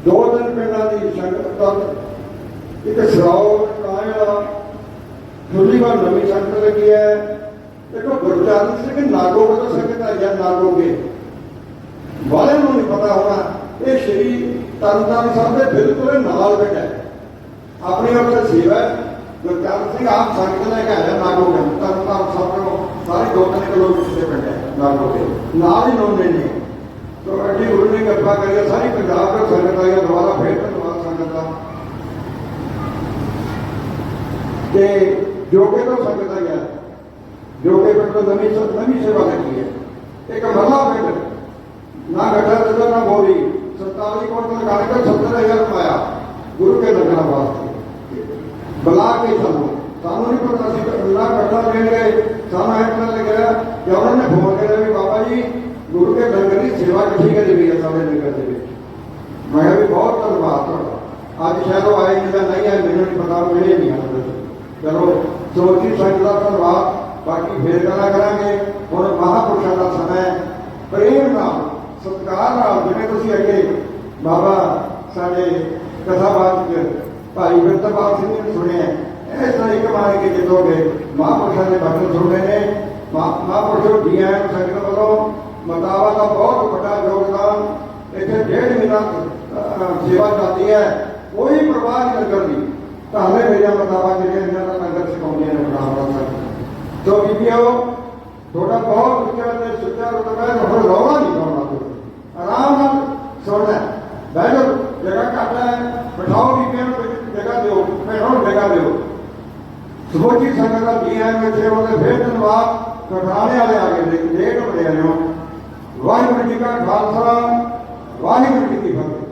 ਦੋ ਦਿਨ ਪਿੰਡਾਂ ਦੀ ਸੰਗਤ ਤੱਕ ਇੱਕ ਸ਼ਰਾਉ ਕਾਇਆ ਥੋੜੀ ਨਵੀਂ ਸੰਗਤ ਲੱਗੀ ਹੈ। ਦੇਖੋ ਗੁਰਚਰਨ ਸਿੰਘ ਨਾਗੋ ਤੋਂ ਸੰਗਤ ਆਈ ਹੈ ਨਾਗੋਗੇ। ਵਾਲਿਆਂ ਨੂੰ ਨਹੀਂ ਪਤਾ ਹੋਣਾ ਇਹ ਸ਼੍ਰੀ ਤਰਨਤਾਰਨ ਸਾਹਿਬ ਦੇ ਬਿਲਕੁਲ ਨਾਲ ਬੈਠਾ ਆਪਣੀ ਉੱਥੇ ਸੇਵਾ ਹੈ। ਗੁਰਚਰਨ ਸਿੰਘ ਆਪ ਸੰਗਤ ਲੈ ਕੇ ਆਇਆ ਨਾਗੋਗੇ ਤਰਨਤਾਰਨ ਸਾਹਿਬ ਤੋਂ ਸਾਰੇ ਦੋ ਕਿਲੋਮੀਟਰ ਦੇ ਪਿੰਡ ਨਾਗੋਗੇ। ਨਾਲ ਹੀ ਨੋਨੇ ਨੇ। ਤੋ ਅੱਡੀ ਗੁਰੂ ਨੇ ਕਿਰਪਾ ਕਰੀ ਸਾਰੀ ਪੰਜਾਬ ਦਾ ਸੰਗਤ ਆਈ ਹੈ, ਦੁਬਾਰਾ ਫੇਰ ਧੰਨਵਾਦ ਸੰਗਤ। ਦਾ ਤੇ ਜੋਗੇ ਤੋਂ ਸੰਗਤ ਆਈ ਹੈ ਜੋਗੇ ਪਿੰਡ ਤੋਂ ਨਵੀਂ ਸ- ਨਵੀਂ ਸੇਵਾ ਲੱਗੀ ਹੈ ਇੱਕ ਮਰਲਾ ਪਿੰਡ ਨਾ ਗੱਡਾ ਤੇ ਨਾ ਬੋਲੀ 47 ਕੁਇੰਟਲ ਕਣਕ 70000 ਰੁਪਇਆ ਗੁਰੂ ਕੇ ਲੰਗਰਾਂ ਵਾਸਤੇ ਬੁਲਾ ਕੇ ਸਾਨੂੰ ਸਾਨੂੰ ਨਹੀਂ ਪਤਾ ਸੀ ਕਿ ਅੱਲਾ ਗੱਡਾ ਲੈਣ ਗਏ ਸਾਨੂੰ ਇਹ ਪਤਾ ਲੱਗਿਆ ਕਿ ਉਹਨਾਂ ਨੇ ਫੋਨ ਕਰਿਆ ਵੀ ਬਾਬਾ ਜੀ ਗੁਰੂ ਕੇ ਲੰਗਰ ਦੀ ਸੇਵਾ ਕਿੱਥੇ ਕਰੀ ਵੀ ਹੈ ਸਾਡੇ ਲੰਗਰ ਦੇ ਵਿੱਚ ਮੈਂ ਕਿਹਾ ਵੀ ਬਹੁਤ ਧੰਨਵਾਦ ਤੁਹਾਡਾ ਅੱਜ ਸ਼ਾਇਦ ਉਹ ਆਏ ਨਹੀਂ ਜਾਂ ਨਹੀਂ ਚਲੋ ਸੋਚੀ ਸੰਗਤ ਦਾ ਧੰਨਵਾਦ, ਬਾਕੀ ਫੇਰ ਗੱਲਾਂ ਕਰਾਂਗੇ। ਹੁਣ ਮਹਾਪੁਰਸ਼ਾਂ ਦਾ ਸਮਾਂ ਪ੍ਰੇਮ ਨਾਲ, ਸਤਿਕਾਰ ਨਾਲ, ਜਿਵੇਂ ਤੁਸੀਂ ਅੱਗੇ ਬਾਬਾ ਸਾਡੇ ਕਥਾਵਾਚਕ ਭਾਈ ਬਿਰਤਪਾਲ ਸਿੰਘ ਨੇ ਸੁਣਿਆ ਇਸ ਤਰ੍ਹਾਂ ਇੱਕ ਮਾਰ ਕੇ ਜਿੱਤੋਗੇ ਮਹਾਪੁਰਸ਼ਾਂ ਦੇ ਬਚਨ ਸੁਣਨੇ ਨੇ। ਮਹਾ- ਮਹਾਪੁਰਸ਼ੋ ਡੀਐਮ ਸੰਗਤ ਵੱਲੋਂ ਮਤਾਵਾ ਦਾ ਬਹੁਤ ਵੱਡਾ ਯੋਗਦਾਨ ਇੱਥੇ ਡੇਢ ਮਹੀਨਾ ਸੇਵਾ ਚੱਲਦੀ ਹੈ। ਕੋਈ ਪ੍ਰਵਾਹ ਨਹੀਂ ਲੰਗਰ ਭਾਵੇਂ ਮੇਰੀਆਂ ਮਤਾਵਾ ਜਿਹੜੀਆਂ ਇਹਨਾਂ ਦਾ ਲੰਗਰ ਸਿਖਾਉਂਦੀਆਂ ਨੇ, ਬਣਾ ਸਕਦਾ ਤੋ ਬੀਬੀਓ ਥੋੜਾ ਬਹੁਤ ਉੱਚਾ ਤੇ ਸੁੱਚਾ ਰੁਤਬਾ ਹੈ ਹੁਣ ਰੌਲਾ ਨਹੀਂ ਪਾਉਣਾ ਤੁਸੀਂ। ਆਰਾਮ ਨਾਲ ਸੁਣਨਾ ਹੈ। ਜਗ੍ਹਾ ਘੱਟ ਹੈ, ਬਿਠਾਓ ਬੀਬੀਆਂ ਨੂੰ ਜਗ੍ਹਾ ਦਿਓ ਭੈਣਾਂ ਨੂੰ ਜਗ੍ਹਾ ਦਿਓ। ਸਮੁੱਚੀ ਸੰਗਤ ਦਾ ਜੀ ਆਇਆਂ ਵਿੱਚ ਉਹਦੇ ਫੇਰ ਧੰਨਵਾਦ। ਕਟਾਣੇ ਵਾਲੇ ਆ ਗਏ ਨੇ, ਡੇਢ ਵਜੇ ਆਇਓ ਵਾਹਿਗੁਰੂ ਜੀ ਕਾ ਖਾਲਸਾ, ਵਾਹਿਗੁਰੂ ਜੀ ਕੀ ਫਤਿਹ।